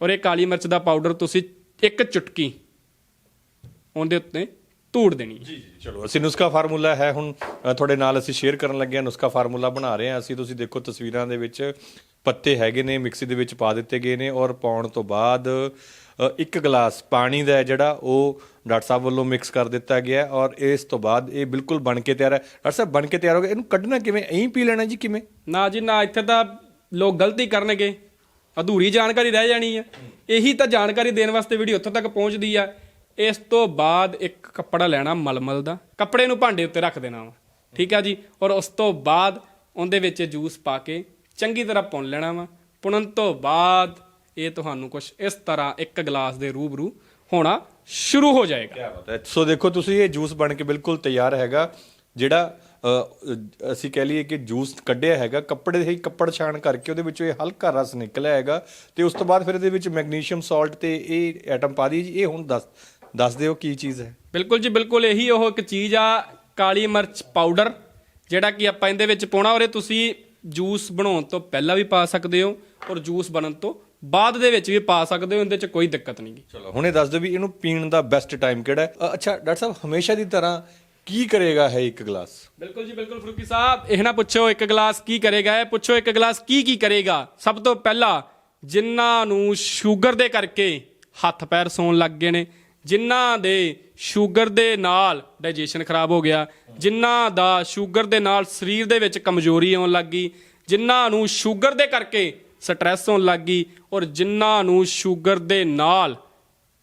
ਔਰ ਇਹ ਕਾਲੀ ਮਿਰਚ ਦਾ ਪਾਊਡਰ ਤੁਸੀਂ ਇੱਕ ਚੁਟਕੀ, ਉਹਦੇ ਉੱਤੇ ਧੂੜ ਦੇਣੀ ਜੀ ਜੀ ਚਲੋ ਅਸੀਂ ਨੁਸਖਾ ਫਾਰਮੂਲਾ ਹੈ ਹੁਣ ਅ, ਤੁਹਾਡੇ ਨਾਲ ਅਸੀਂ ਸ਼ੇਅਰ ਕਰਨ ਲੱਗੇ ਹਾਂ ਨੁਸਖਾ ਫਾਰਮੂਲਾ ਬਣਾ ਰਹੇ ਹਾਂ। ਅਸੀਂ ਤੁਸੀਂ ਦੇਖੋ ਤਸਵੀਰਾਂ ਦੇ ਵਿੱਚ ਪੱਤੇ ਹੈਗੇ ਨੇ ਮਿਕਸੀ ਦੇ ਵਿੱਚ ਪਾ ਦਿੱਤੇ ਗਏ ਨੇ ਔਰ ਪਾਉਣ ਤੋਂ ਬਾਅਦ ਅ, ਇੱਕ ਗਲਾਸ ਪਾਣੀ ਦਾ ਹੈ ਜਿਹੜਾ ਉਹ ਡਾਕਟਰ ਸਾਹਿਬ ਵੱਲੋਂ ਮਿਕਸ ਕਰ ਦਿੱਤਾ ਗਿਆ ਹੈ ਔਰ ਇਸ ਤੋਂ ਬਾਅਦ ਇਹ ਬਿਲਕੁਲ ਬਣ ਕੇ ਤਿਆਰ ਹੈ। ਡਾਕਟਰ ਸਾਹਿਬ ਬਣ ਕੇ ਤਿਆਰ ਹੋ ਗਿਆ ਇਹਨੂੰ ਕੱਢਣਾ ਕਿਵੇਂ? ਐਂ ਪੀ ਲੈਣਾ ਜੀ ਕਿਵੇਂ? ਨਾ ਜੀ ਨਾ ਇੱਥੇ ਤਾਂ ਲੋਕ ਗਲਤੀ ਕਰਨਗੇ। ਅਧੂਰੀ ਜਾਣਕਾਰੀ ਰਹਿ ਜਾਣੀ ਹੈ। ਇਹੀ ਤਾਂ ਜਾਣਕਾਰੀ ਦੇਣ ਵਾਸਤੇ ਵੀਡੀਓ ਉੱਥੋਂ ਤੱਕ ਪਹੁੰਚਦੀ ਆ। ਇਸ ਤੋਂ ਬਾਅਦ ਇੱਕ ਕੱਪੜਾ ਲੈਣਾ ਮਲਮਲ ਦਾ। ਕੱਪੜੇ ਨੂੰ ਭਾਂਡੇ ਉੱਤੇ ਰੱਖ ਦੇਣਾ ਵਾ। ਠੀਕ ਆ ਜੀ? ਔਰ ਉਸ ਤੋਂ ਬਾਅਦ ਉਹਦੇ ਵਿੱਚ ਜੂਸ ਪਾ ਕੇ ਚੰਗੀ ਤਰ੍ਹਾਂ ਪੁੰਨ ਲੈਣਾ ਵਾ। ਪੁੰਨਣ ਤੋਂ ਬਾਅਦ ਇਹ ਤੁਹਾਨੂੰ ਕੁਝ ਇਸ ਤਰ੍ਹਾਂ ਇੱਕ ਗਲਾਸ ਦੇ ਰੂਬਰੂ ਹੋਣਾ ਸ਼ੁਰੂ ਹੋ ਜਾਏਗਾ। ਸੋ ਦੇਖੋ, ਤੁਸੀਂ ਇਹ ਜੂਸ ਬਣ ਕੇ ਬਿਲਕੁਲ ਤਿਆਰ ਹੈਗਾ। ਜਿਹੜਾ ਅਸੀਂ ਕਹਿ ਲਈਏ ਕਿ ਜੂਸ ਕੱਢਿਆ ਹੈਗਾ। ਕੱਪੜੇ ਦੇ ਹੀ ਕੱਪੜ ਛਾਣ ਕਰਕੇ ਉਹਦੇ ਵਿੱਚੋਂ ਇਹ ਹਲਕਾ ਰਸ ਨਿਕਲਿਆ ਹੈਗਾ। ਤੇ ਉਸ ਤੋਂ ਬਾਅਦ ਫਿਰ ਇਹਦੇ ਵਿੱਚ ਮੈਗਨੀਸ਼ੀਅਮ, ਸਾਲਟ ਤੇ ਇਹ ਐਟਮ ਪਾ ਦੀ ਜੀ। ਇਹ ਹੁਣ ਦੱਸ ਦੱਸ ਦਿਓ ਕੀ ਚੀਜ਼ ਹੈ। ਬਿਲਕੁਲ ਜੀ ਬਿਲਕੁਲ ਇਹੀ ਉਹ ਇੱਕ ਚੀਜ਼ ਆ ਕਾਲੀ ਮਿਰਚ ਪਾਊਡਰ ਜਿਹੜਾ ਕਿ ਆਪਾਂ ਇਹਦੇ ਵਿੱਚ ਪਾਉਣਾ ਔਰ ਇਹ ਤੁਸੀਂ ਜੂਸ ਬਣਾਉਣ ਤੋਂ ਪਹਿਲਾਂ ਵੀ ਪਾ ਸਕਦੇ ਹੋ ਔਰ ਜੂਸ ਬਣਨ ਤੋਂ ਬਾਅਦ ਦੇ ਵਿੱਚ ਵੀ ਪਾ ਸਕਦੇ ਹੋ ਇਹਦੇ 'ਚ ਕੋਈ ਦਿੱਕਤ ਨਹੀਂ ਗੀ। ਚਲੋ ਹੁਣ ਇਹ ਦੱਸ ਦਿਓ ਵੀ ਇਹਨੂੰ ਪੀਣ ਦਾ ਬੈਸਟ ਟਾਈਮ ਕਿਹੜਾ ਹੈ। ਅ, ਅੱਛਾ ਡਾਕਟਰ ਸਾਹਿਬ ਹਮੇਸ਼ਾ ਦੀ ਤਰ੍ਹਾਂ ਕੀ ਕਰੇਗਾ ਹੈ ਇੱਕ ਗਲਾਸ? ਬਿਲਕੁਲ ਜੀ ਬਿਲਕੁਲ ਫਰੂਕੀ ਸਾਹਿਬ ਇਹ ਨਾ ਪੁੱਛੋ ਇੱਕ ਗਲਾਸ ਕੀ ਕਰੇਗਾ ਇਹ ਪੁੱਛੋ ਇੱਕ ਗਲਾਸ ਕੀ ਕੀ ਕਰੇਗਾ। ਸਭ ਤੋਂ ਪਹਿਲਾਂ ਜਿਨ੍ਹਾਂ ਨੂੰ ਸ਼ੂਗਰ ਦੇ ਕਰਕੇ ਹੱਥ ਪੈਰ ਸੌਣ ਲੱਗ ਗਏ ਨੇ ਜਿਨ੍ਹਾਂ ਦੇ ਸ਼ੂਗਰ ਦੇ ਨਾਲ ਡਾਈਜੈਸ਼ਨ ਖਰਾਬ ਹੋ ਗਿਆ ਜਿਨ੍ਹਾਂ ਦਾ ਸ਼ੂਗਰ ਦੇ ਨਾਲ ਸਰੀਰ ਦੇ ਵਿੱਚ ਕਮਜ਼ੋਰੀ ਆਉਣ ਲੱਗ ਗਈ ਜਿਨ੍ਹਾਂ ਨੂੰ ਸ਼ੂਗਰ ਦੇ ਕਰਕੇ ਸਟ੍ਰੈਸ ਹੋਣ ਲੱਗ ਗਈ ਔਰ ਜਿਨ੍ਹਾਂ ਨੂੰ ਸ਼ੂਗਰ ਦੇ ਨਾਲ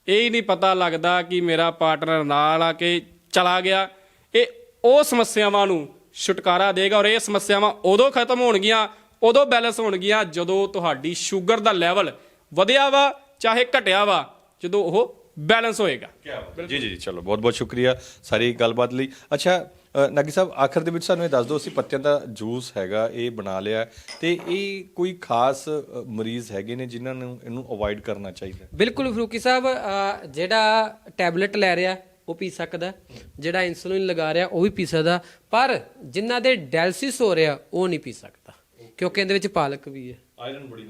ਇਹ ਨਹੀਂ ਪਤਾ ਲੱਗਦਾ ਕਿ ਮੇਰਾ ਪਾਰਟਨਰ ਨਾਲ ਆ ਕੇ ਚਲਾ ਗਿਆ। ਇਹ ਉਹ ਸਮੱਸਿਆਵਾਂ ਨੂੰ ਛੁਟਕਾਰਾ ਦੇਗਾ ਔਰ ਇਹ ਸਮੱਸਿਆਵਾਂ ਉਦੋਂ ਖਤਮ ਹੋਣਗੀਆਂ, ਉਦੋਂ ਬੈਲੈਂਸ ਹੋਣਗੀਆਂ ਜਦੋਂ ਤੁਹਾਡੀ ਸ਼ੂਗਰ ਦਾ ਲੈਵਲ ਵਧਿਆ ਵਾ, ਚਾਹੇ ਘਟਿਆ ਵਾ, ਜਦੋਂ ਉਹ ਬੈਲੈਂਸ ਹੋਏਗਾ। ਜੀ ਜੀ ਜੀ ਚਲੋ ਬਹੁਤ ਬਹੁਤ ਸ਼ੁਕਰੀਆ ਸਾਰੀ ਗੱਲਬਾਤ ਲਈ। ਅੱਛਾ ਅ, ਨਾਗੀ ਸਾਹਿਬ ਆਖਰ ਦੇ ਵਿੱਚ ਸਾਨੂੰ ਇਹ ਦੱਸ ਦਿਓ ਅਸੀਂ ਪੱਤਿਆਂ ਦਾ ਜੂਸ ਹੈਗਾ ਇਹ ਬਣਾ ਲਿਆ ਹੈ, ਤੇ ਇਹ ਕੋਈ ਖਾਸ ਅ, ਮਰੀਜ਼ ਹੈਗੇ ਨੇ ਜਿਨ੍ਹਾਂ ਨੂੰ ਇਹਨੂੰ ਅਵੋਇਡ ਕਰਨਾ ਚਾਹੀਦਾ ਹੈ? ਬਿਲਕੁਲ ਫਰੂਕੀ ਸਾਹਿਬ ਅਹ, ਜਿਹੜਾ ਟੈਬਲੇਟ ਲੈ ਰਿਹਾ ਉਹ ਪੀ ਸਕਦਾ ਜਿਹੜਾ ਇਨਸੂਲਿਨ ਲਗਾ ਰਿਹਾ ਉਹ ਵੀ ਪੀ ਸਕਦਾ ਪਰ ਜਿਨ੍ਹਾਂ ਦੇ ਡਾਇਲਿਸਿਸ ਹੋ ਰਿਹਾ ਉਹ ਨਹੀਂ ਪੀ ਸਕਦਾ। ਕਿਉਂਕਿ ਇਹਦੇ ਵਿੱਚ ਪਾਲਕ ਵੀ ਹੈ।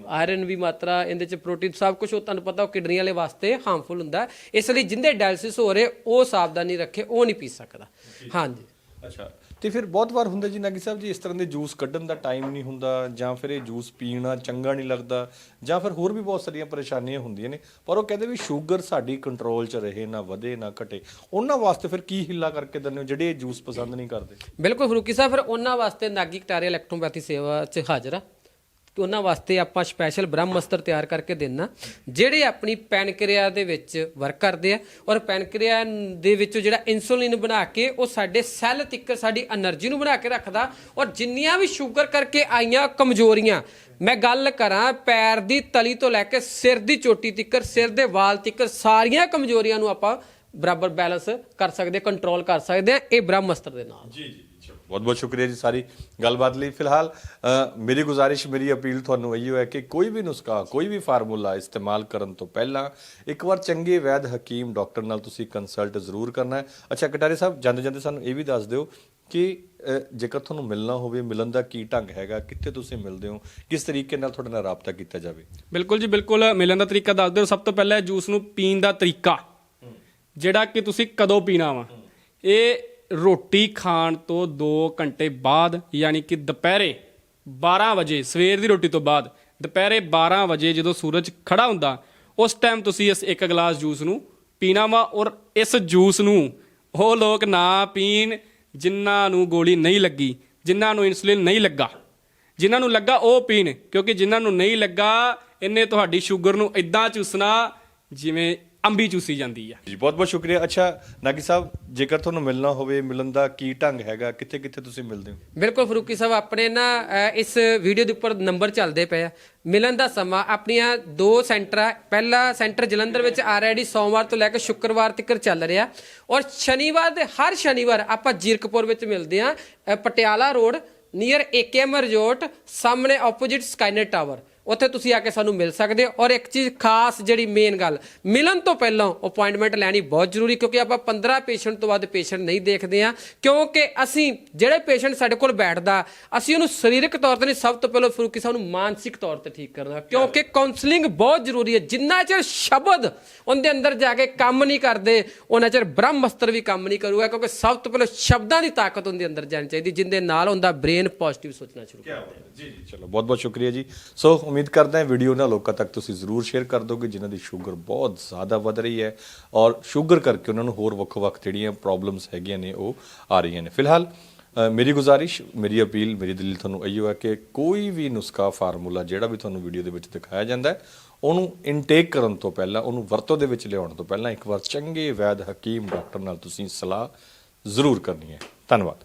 ਆਇਰਨ ਵੀ ਮਾਤਰਾ ਇਹਦੇ ਚ ਪ੍ਰੋਟੀਨ ਸਭ ਕੁਝ ਉਹ ਤੁਹਾਨੂੰ ਪਤਾ ਉਹ ਕਿਡਨੀ ਵਾਲੇ ਵਾਸਤੇ ਹਾਰਮਫੁਲ ਹੁੰਦਾ। ਇਸ ਲਈ ਜਿੰਦੇ ਡਾਇਲਿਸਿਸ ਹੋ ਰਹੇ ਉਹ ਸਾਵਧਾਨੀ ਰੱਖੇ ਉਹ ਨਹੀਂ ਪੀ ਸਕਦਾ। ਹਾਂਜੀ। ਅੱਛਾ। ਤੇ ਫਿਰ ਬਹੁਤ ਵਾਰ ਹੁੰਦਾ ਜੀ ਨਾਗੀ ਸਾਹਿਬ ਜੀ ਇਸ ਤਰ੍ਹਾਂ ਦੇ ਜੂਸ ਕੱਢਣ ਦਾ ਟਾਈਮ ਨਹੀਂ ਹੁੰਦਾ ਜਾਂ ਫਿਰ ਇਹ ਜੂਸ ਪੀਣਾ ਚੰਗਾ ਨਹੀਂ ਲੱਗਦਾ ਜਾਂ ਫਿਰ ਹੋਰ ਵੀ ਬਹੁਤ ਸਾਰੀਆਂ ਪਰੇਸ਼ਾਨੀਆਂ ਹੁੰਦੀਆਂ ਨੇ ਪਰ ਉਹ ਕਹਿੰਦੇ ਵੀ ਸ਼ੂਗਰ ਸਾਡੀ ਕੰਟਰੋਲ 'ਚ ਰਹੇ ਨਾ ਵਧੇ ਨਾ ਘਟੇ। ਉਹਨਾਂ ਵਾਸਤੇ ਫਿਰ ਕੀ ਹਿੱਲਾ ਕਰਕੇ ਦਿੰਦੇ ਹੋ ਜਿਹੜੇ ਇਹ ਜੂਸ ਪਸੰਦ ਨਹੀਂ ਕਰਦੇ? ਬਿਲਕੁਲ ਫਰੂਕੀ ਸਾਹਿਬ ਫਿਰ ਉਹਨਾਂ ਵਾਸਤੇ ਨਾਗੀ ਕਟਾਰੀਆ ਇਲੈਕਟ੍ਰੋਪੈਥੀ ਸੇਵਾ 'ਚ ਹਾਜ਼ਰ ਆ। ਤੇ ਉਹਨਾਂ ਵਾਸਤੇ ਆਪਾਂ ਸਪੈਸ਼ਲ ਬ੍ਰਹਮਸਤਰ ਤਿਆਰ ਕਰਕੇ ਦੇਣਾ ਜਿਹੜੇ ਆਪਣੀ ਪੈਨਕ੍ਰੀਆ ਦੇ ਵਿੱਚ ਵਰਕ ਕਰਦੇ ਆ, ਔਰ ਪੈਨਕ੍ਰੀਆ ਦੇ ਵਿੱਚੋਂ ਜਿਹੜਾ ਇਨਸੂਲਿਨ ਬਣਾ ਕੇ ਉਹ ਸਾਡੇ ਸੈੱਲ ਤੱਕ ਸਾਡੀ એનર્ਜੀ ਨੂੰ ਬਣਾ ਕੇ ਰੱਖਦਾ, ਔਰ ਜਿੰਨੀਆਂ ਵੀ ਸ਼ੂਗਰ ਕਰਕੇ ਆਈਆਂ ਕਮਜ਼ੋਰੀਆਂ, ਮੈਂ ਗੱਲ ਕਰਾਂ ਪੈਰ ਦੀ ਤਲੀ ਤੋਂ ਲੈ ਕੇ ਸਿਰ ਦੀ ਚੋਟੀ ਤੱਕ ਸਿਰ ਦੇ ਵਾਲ ਤੱਕ ਸਾਰੀਆਂ ਕਮਜ਼ੋਰੀਆਂ ਨੂੰ ਆਪਾਂ ਬਰਾਬਰ ਬੈਲੈਂਸ ਕਰ ਸਕਦੇ ਕੰਟਰੋਲ ਕਰ ਸਕਦੇ ਆ, ਇਹ ਬ੍ਰਹਮਸਤਰ ਦੇ ਨਾਲ। ਜੀ ਜੀ। ਬਹੁਤ ਬਹੁਤ ਸ਼ੁਕਰੀਆ ਜੀ ਸਾਰੀ ਗੱਲਬਾਤ ਲਈ। ਫਿਲਹਾਲ ਮੇਰੀ ਗੁਜ਼ਾਰਿਸ਼ ਮੇਰੀ ਅਪੀਲ ਤੁਹਾਨੂੰ ਇਹੀ ਹੈ ਕਿ ਕੋਈ ਵੀ ਨੁਸਖਾ ਕੋਈ ਵੀ ਫਾਰਮੂਲਾ ਇਸਤੇਮਾਲ ਕਰਨ ਤੋਂ ਪਹਿਲਾਂ ਇੱਕ ਵਾਰ ਚੰਗੇ ਵੈਦ ਹਕੀਮ ਡਾਕਟਰ ਨਾਲ ਤੁਸੀਂ ਕੰਸਲਟ ਜ਼ਰੂਰ ਕਰਨਾ ਹੈ। ਅੱਛਾ ਕਟਾਰੇ ਸਾਹਿਬ ਜਾਂਦੇ ਜਾਂਦੇ ਸਾਨੂੰ ਇਹ ਵੀ ਦੱਸ ਦਿਓ ਕਿ ਜੇਕਰ ਤੁਹਾਨੂੰ ਮਿਲਣਾ ਹੋਵੇ ਮਿਲਣ ਦਾ ਕੀ ਢੰਗ ਹੈਗਾ ਕਿੱਥੇ ਤੁਸੀਂ ਮਿਲਦੇ ਹੋ ਕਿਸ ਤਰੀਕੇ ਨਾਲ ਤੁਹਾਡੇ ਨਾਲ ਰਾਬਤਾ ਕੀਤਾ ਜਾਵੇ? ਬਿਲਕੁਲ ਜੀ ਬਿਲਕੁਲ। ਮਿਲਣ ਦਾ ਤਰੀਕਾ ਦੱਸ ਦਿਓ। ਸਭ ਤੋਂ ਪਹਿਲਾਂ ਜੂਸ ਨੂੰ ਪੀਣ ਦਾ ਤਰੀਕਾ ਜਿਹੜਾ ਕਿ ਤੁਸੀਂ ਕਦੋਂ ਪੀਣਾ ਵਾ। ਇਹ ਰੋਟੀ ਖਾਣ ਤੋਂ 2 ਘੰਟੇ ਬਾਅਦ, ਯਾਨੀ ਕਿ ਦੁਪਹਿਰੇ 12 ਵਜੇ, ਸਵੇਰ ਦੀ ਰੋਟੀ ਤੋਂ ਬਾਅਦ, ਦੁਪਹਿਰੇ 12 ਵਜੇ ਜਦੋਂ ਸੂਰਜ ਖੜਾ ਹੁੰਦਾ, ਉਸ ਟਾਈਮ ਤੁਸੀਂ ਇਸ ਇੱਕ ਗਲਾਸ ਜੂਸ ਨੂੰ ਪੀਣਾ ਵਾ ਔਰ ਇਸ ਜੂਸ ਨੂੰ ਉਹ ਲੋਕ ਨਾ ਪੀਣ ਜਿਨ੍ਹਾਂ ਨੂੰ ਗੋਲੀ ਨਹੀਂ ਲੱਗੀ, ਜਿਨ੍ਹਾਂ ਨੂੰ ਇਨਸੂਲਿਨ ਨਹੀਂ ਲੱਗਾ। ਜਿਨ੍ਹਾਂ ਨੂੰ ਲੱਗਾ ਉਹ ਪੀਣ, ਕਿਉਂਕਿ ਜਿਨ੍ਹਾਂ ਨੂੰ ਨਹੀਂ ਲੱਗਾ ਇਹਨੇ ਤੁਹਾਡੀ ਸ਼ੂਗਰ ਨੂੰ ਇਦਾਂ ਚੂਸਣਾ ਜਿਵੇਂ ਅੰਬੀ ਚੂਸੀ ਜਾਂਦੀ ਆ। ਜੀ ਬਹੁਤ ਬਹੁਤ ਸ਼ੁਕਰੀਆ। ਅੱਛਾ ਨਾਗੀ ਸਾਹਿਬ ਜੇਕਰ ਤੁਹਾਨੂੰ ਮਿਲਣਾ ਹੋਵੇ ਮਿਲਣ ਦਾ ਕੀ ਢੰਗ ਹੈਗਾ? ਕਿੱਥੇ ਕਿੱਥੇ ਤੁਸੀਂ ਮਿਲਦੇ ਹੋ? ਬਿਲਕੁਲ ਫਰੂਕੀ ਸਾਹਿਬ ਆਪਣੇ ਨਾ ਅ, ਇਸ ਵੀਡੀਓ ਦੇ ਉੱਪਰ ਨੰਬਰ ਚੱਲਦੇ ਪਏ ਆ। ਮਿਲਣ ਦਾ ਸਮਾਂ ਆਪਣੀਆਂ ਦੋ ਸੈਂਟਰ ਆ ਪਹਿਲਾ ਸੈਂਟਰ ਜਲੰਧਰ ਵਿੱਚ ਆਲਰੇਡੀ ਸੋਮਵਾਰ ਤੋਂ ਲੈ ਕੇ ਸ਼ੁੱਕਰਵਾਰ ਤੱਕ ਚੱਲ ਰਿਹਾ। ਔਰ ਸ਼ਨੀਵਾਰ ਦੇ ਹਰ ਸ਼ਨੀਵਾਰ ਆਪਾਂ ਜੀਰਕਪੁਰ ਵਿੱਚ ਮਿਲਦੇ ਆ Patiala road near AKM resort ਸਾਹਮਣੇ ਆਪੋਜ਼ਿਟ ਸਕਾਈਨੇਟ ਟਾਵਰ ਉੱਥੇ ਤੁਸੀਂ ਆ ਕੇ ਸਾਨੂੰ ਮਿਲ ਸਕਦੇ ਹੋ। ਔਰ ਇੱਕ ਚੀਜ਼ ਖਾਸ ਜਿਹੜੀ ਮੇਨ ਗੱਲ ਮਿਲਣ ਤੋਂ ਪਹਿਲਾਂ ਅਪਾਇੰਟਮੈਂਟ ਲੈਣੀ ਬਹੁਤ ਜ਼ਰੂਰੀ ਕਿਉਂਕਿ ਆਪਾਂ 15 ਪੇਸ਼ੈਂਟ ਤੋਂ ਵੱਧ ਪੇਸ਼ੈਂਟ ਨਹੀਂ ਦੇਖਦੇ ਆ ਕਿਉਂਕਿ ਅਸੀਂ ਜਿਹੜੇ ਪੇਸ਼ੈਂਟ ਸਾਡੇ ਕੋਲ ਬੈਠਦਾ ਅਸੀਂ ਉਹਨੂੰ ਸਰੀਰਕ ਤੌਰ ਤੇ ਨਹੀਂ ਸਭ ਤੋਂ ਪਹਿਲਾਂ ਫਰੂਕੀ ਸਾਹਿਬ ਨੂੰ ਮਾਨਸਿਕ ਤੌਰ ਤੇ ਠੀਕ ਕਰਨਾ। ਕਿਉਂਕਿ ਕਾਉਂਸਲਿੰਗ ਬਹੁਤ ਜ਼ਰੂਰੀ ਹੈ। ਜਿੰਨਾ ਚਿਰ ਸ਼ਬਦ ਉਹਦੇ ਅੰਦਰ ਜਾ ਕੇ ਕੰਮ ਨਹੀਂ ਕਰਦੇ ਉਹਨਾਂ ਚਿਰ ਬ੍ਰਹਮ ਅਸਤਰ ਵੀ ਕੰਮ ਨਹੀਂ ਕਰੂਗਾ ਕਿਉਂਕਿ ਸਭ ਤੋਂ ਪਹਿਲਾਂ ਸ਼ਬਦਾਂ ਦੀ ਤਾਕਤ ਉਹਦੇ ਅੰਦਰ ਜਾਣੀ ਚਾਹੀਦੀ ਜਿੰਦੇ ਨਾਲ ਉਹਦਾ ਬ੍ਰੇਨ ਪੋਜ਼ਿਟਿਵ ਸੋਚਣਾ ਸ਼ੁਰੂ ਕਰਦਾ ਜੀ ਜੀ ਚਲੋ ਬਹੁਤ ਬਹੁਤ ਸ਼ੁਕਰੀਆ ਜੀ। ਸੋ ਉਮੀਦ ਕਰਦਾ ਹਾਂ ਵੀਡੀਓ ਨਾ ਲੋਕਾਂ ਤੱਕ ਤੁਸੀਂ ਜ਼ਰੂਰ ਸ਼ੇਅਰ ਕਰ ਦੋਗੇ ਜਿਨ੍ਹਾਂ ਦੀ ਸ਼ੂਗਰ ਬਹੁਤ ਜ਼ਿਆਦਾ ਵੱਧ ਰਹੀ ਹੈ ਔਰ ਸ਼ੂਗਰ ਕਰਕੇ ਉਹਨਾਂ ਨੂੰ ਹੋਰ ਵੱਖ-ਵੱਖ ਜਿਹੜੀਆਂ ਪ੍ਰੋਬਲਮਸ ਹੈਗੀਆਂ ਨੇ ਉਹ ਆ ਰਹੀਆਂ ਨੇ ਫਿਲਹਾਲ ਮੇਰੀ ਗੁਜ਼ਾਰਿਸ਼ ਮੇਰੀ ਅਪੀਲ ਮੇਰੀ ਦਿਲ ਤੁਹਾਨੂੰ ਇਹੀ ਹੈ ਕਿ ਕੋਈ ਵੀ ਨੁਸਖਾ ਫਾਰਮੂਲਾ ਜਿਹੜਾ ਵੀ ਤੁਹਾਨੂੰ ਵੀਡੀਓ ਦੇ ਵਿੱਚ ਦਿਖਾਇਆ ਜਾਂਦਾ ਹੈ ਉਹਨੂੰ ਇਨਟੇਕ ਕਰਨ ਤੋਂ ਪਹਿਲਾਂ ਉਹਨੂੰ ਵਰਤੋਂ ਦੇ ਵਿੱਚ ਲਿਆਉਣ ਤੋਂ ਪਹਿਲਾਂ ਇੱਕ ਵਾਰ ਚੰਗੇ ਵੈਦ ਹਕੀਮ ਡਾਕਟਰ ਨਾਲ ਤੁਸੀਂ ਸਲਾਹ ਜ਼ਰੂਰ ਕਰਨੀ ਹੈ ਧੰਨਵਾਦ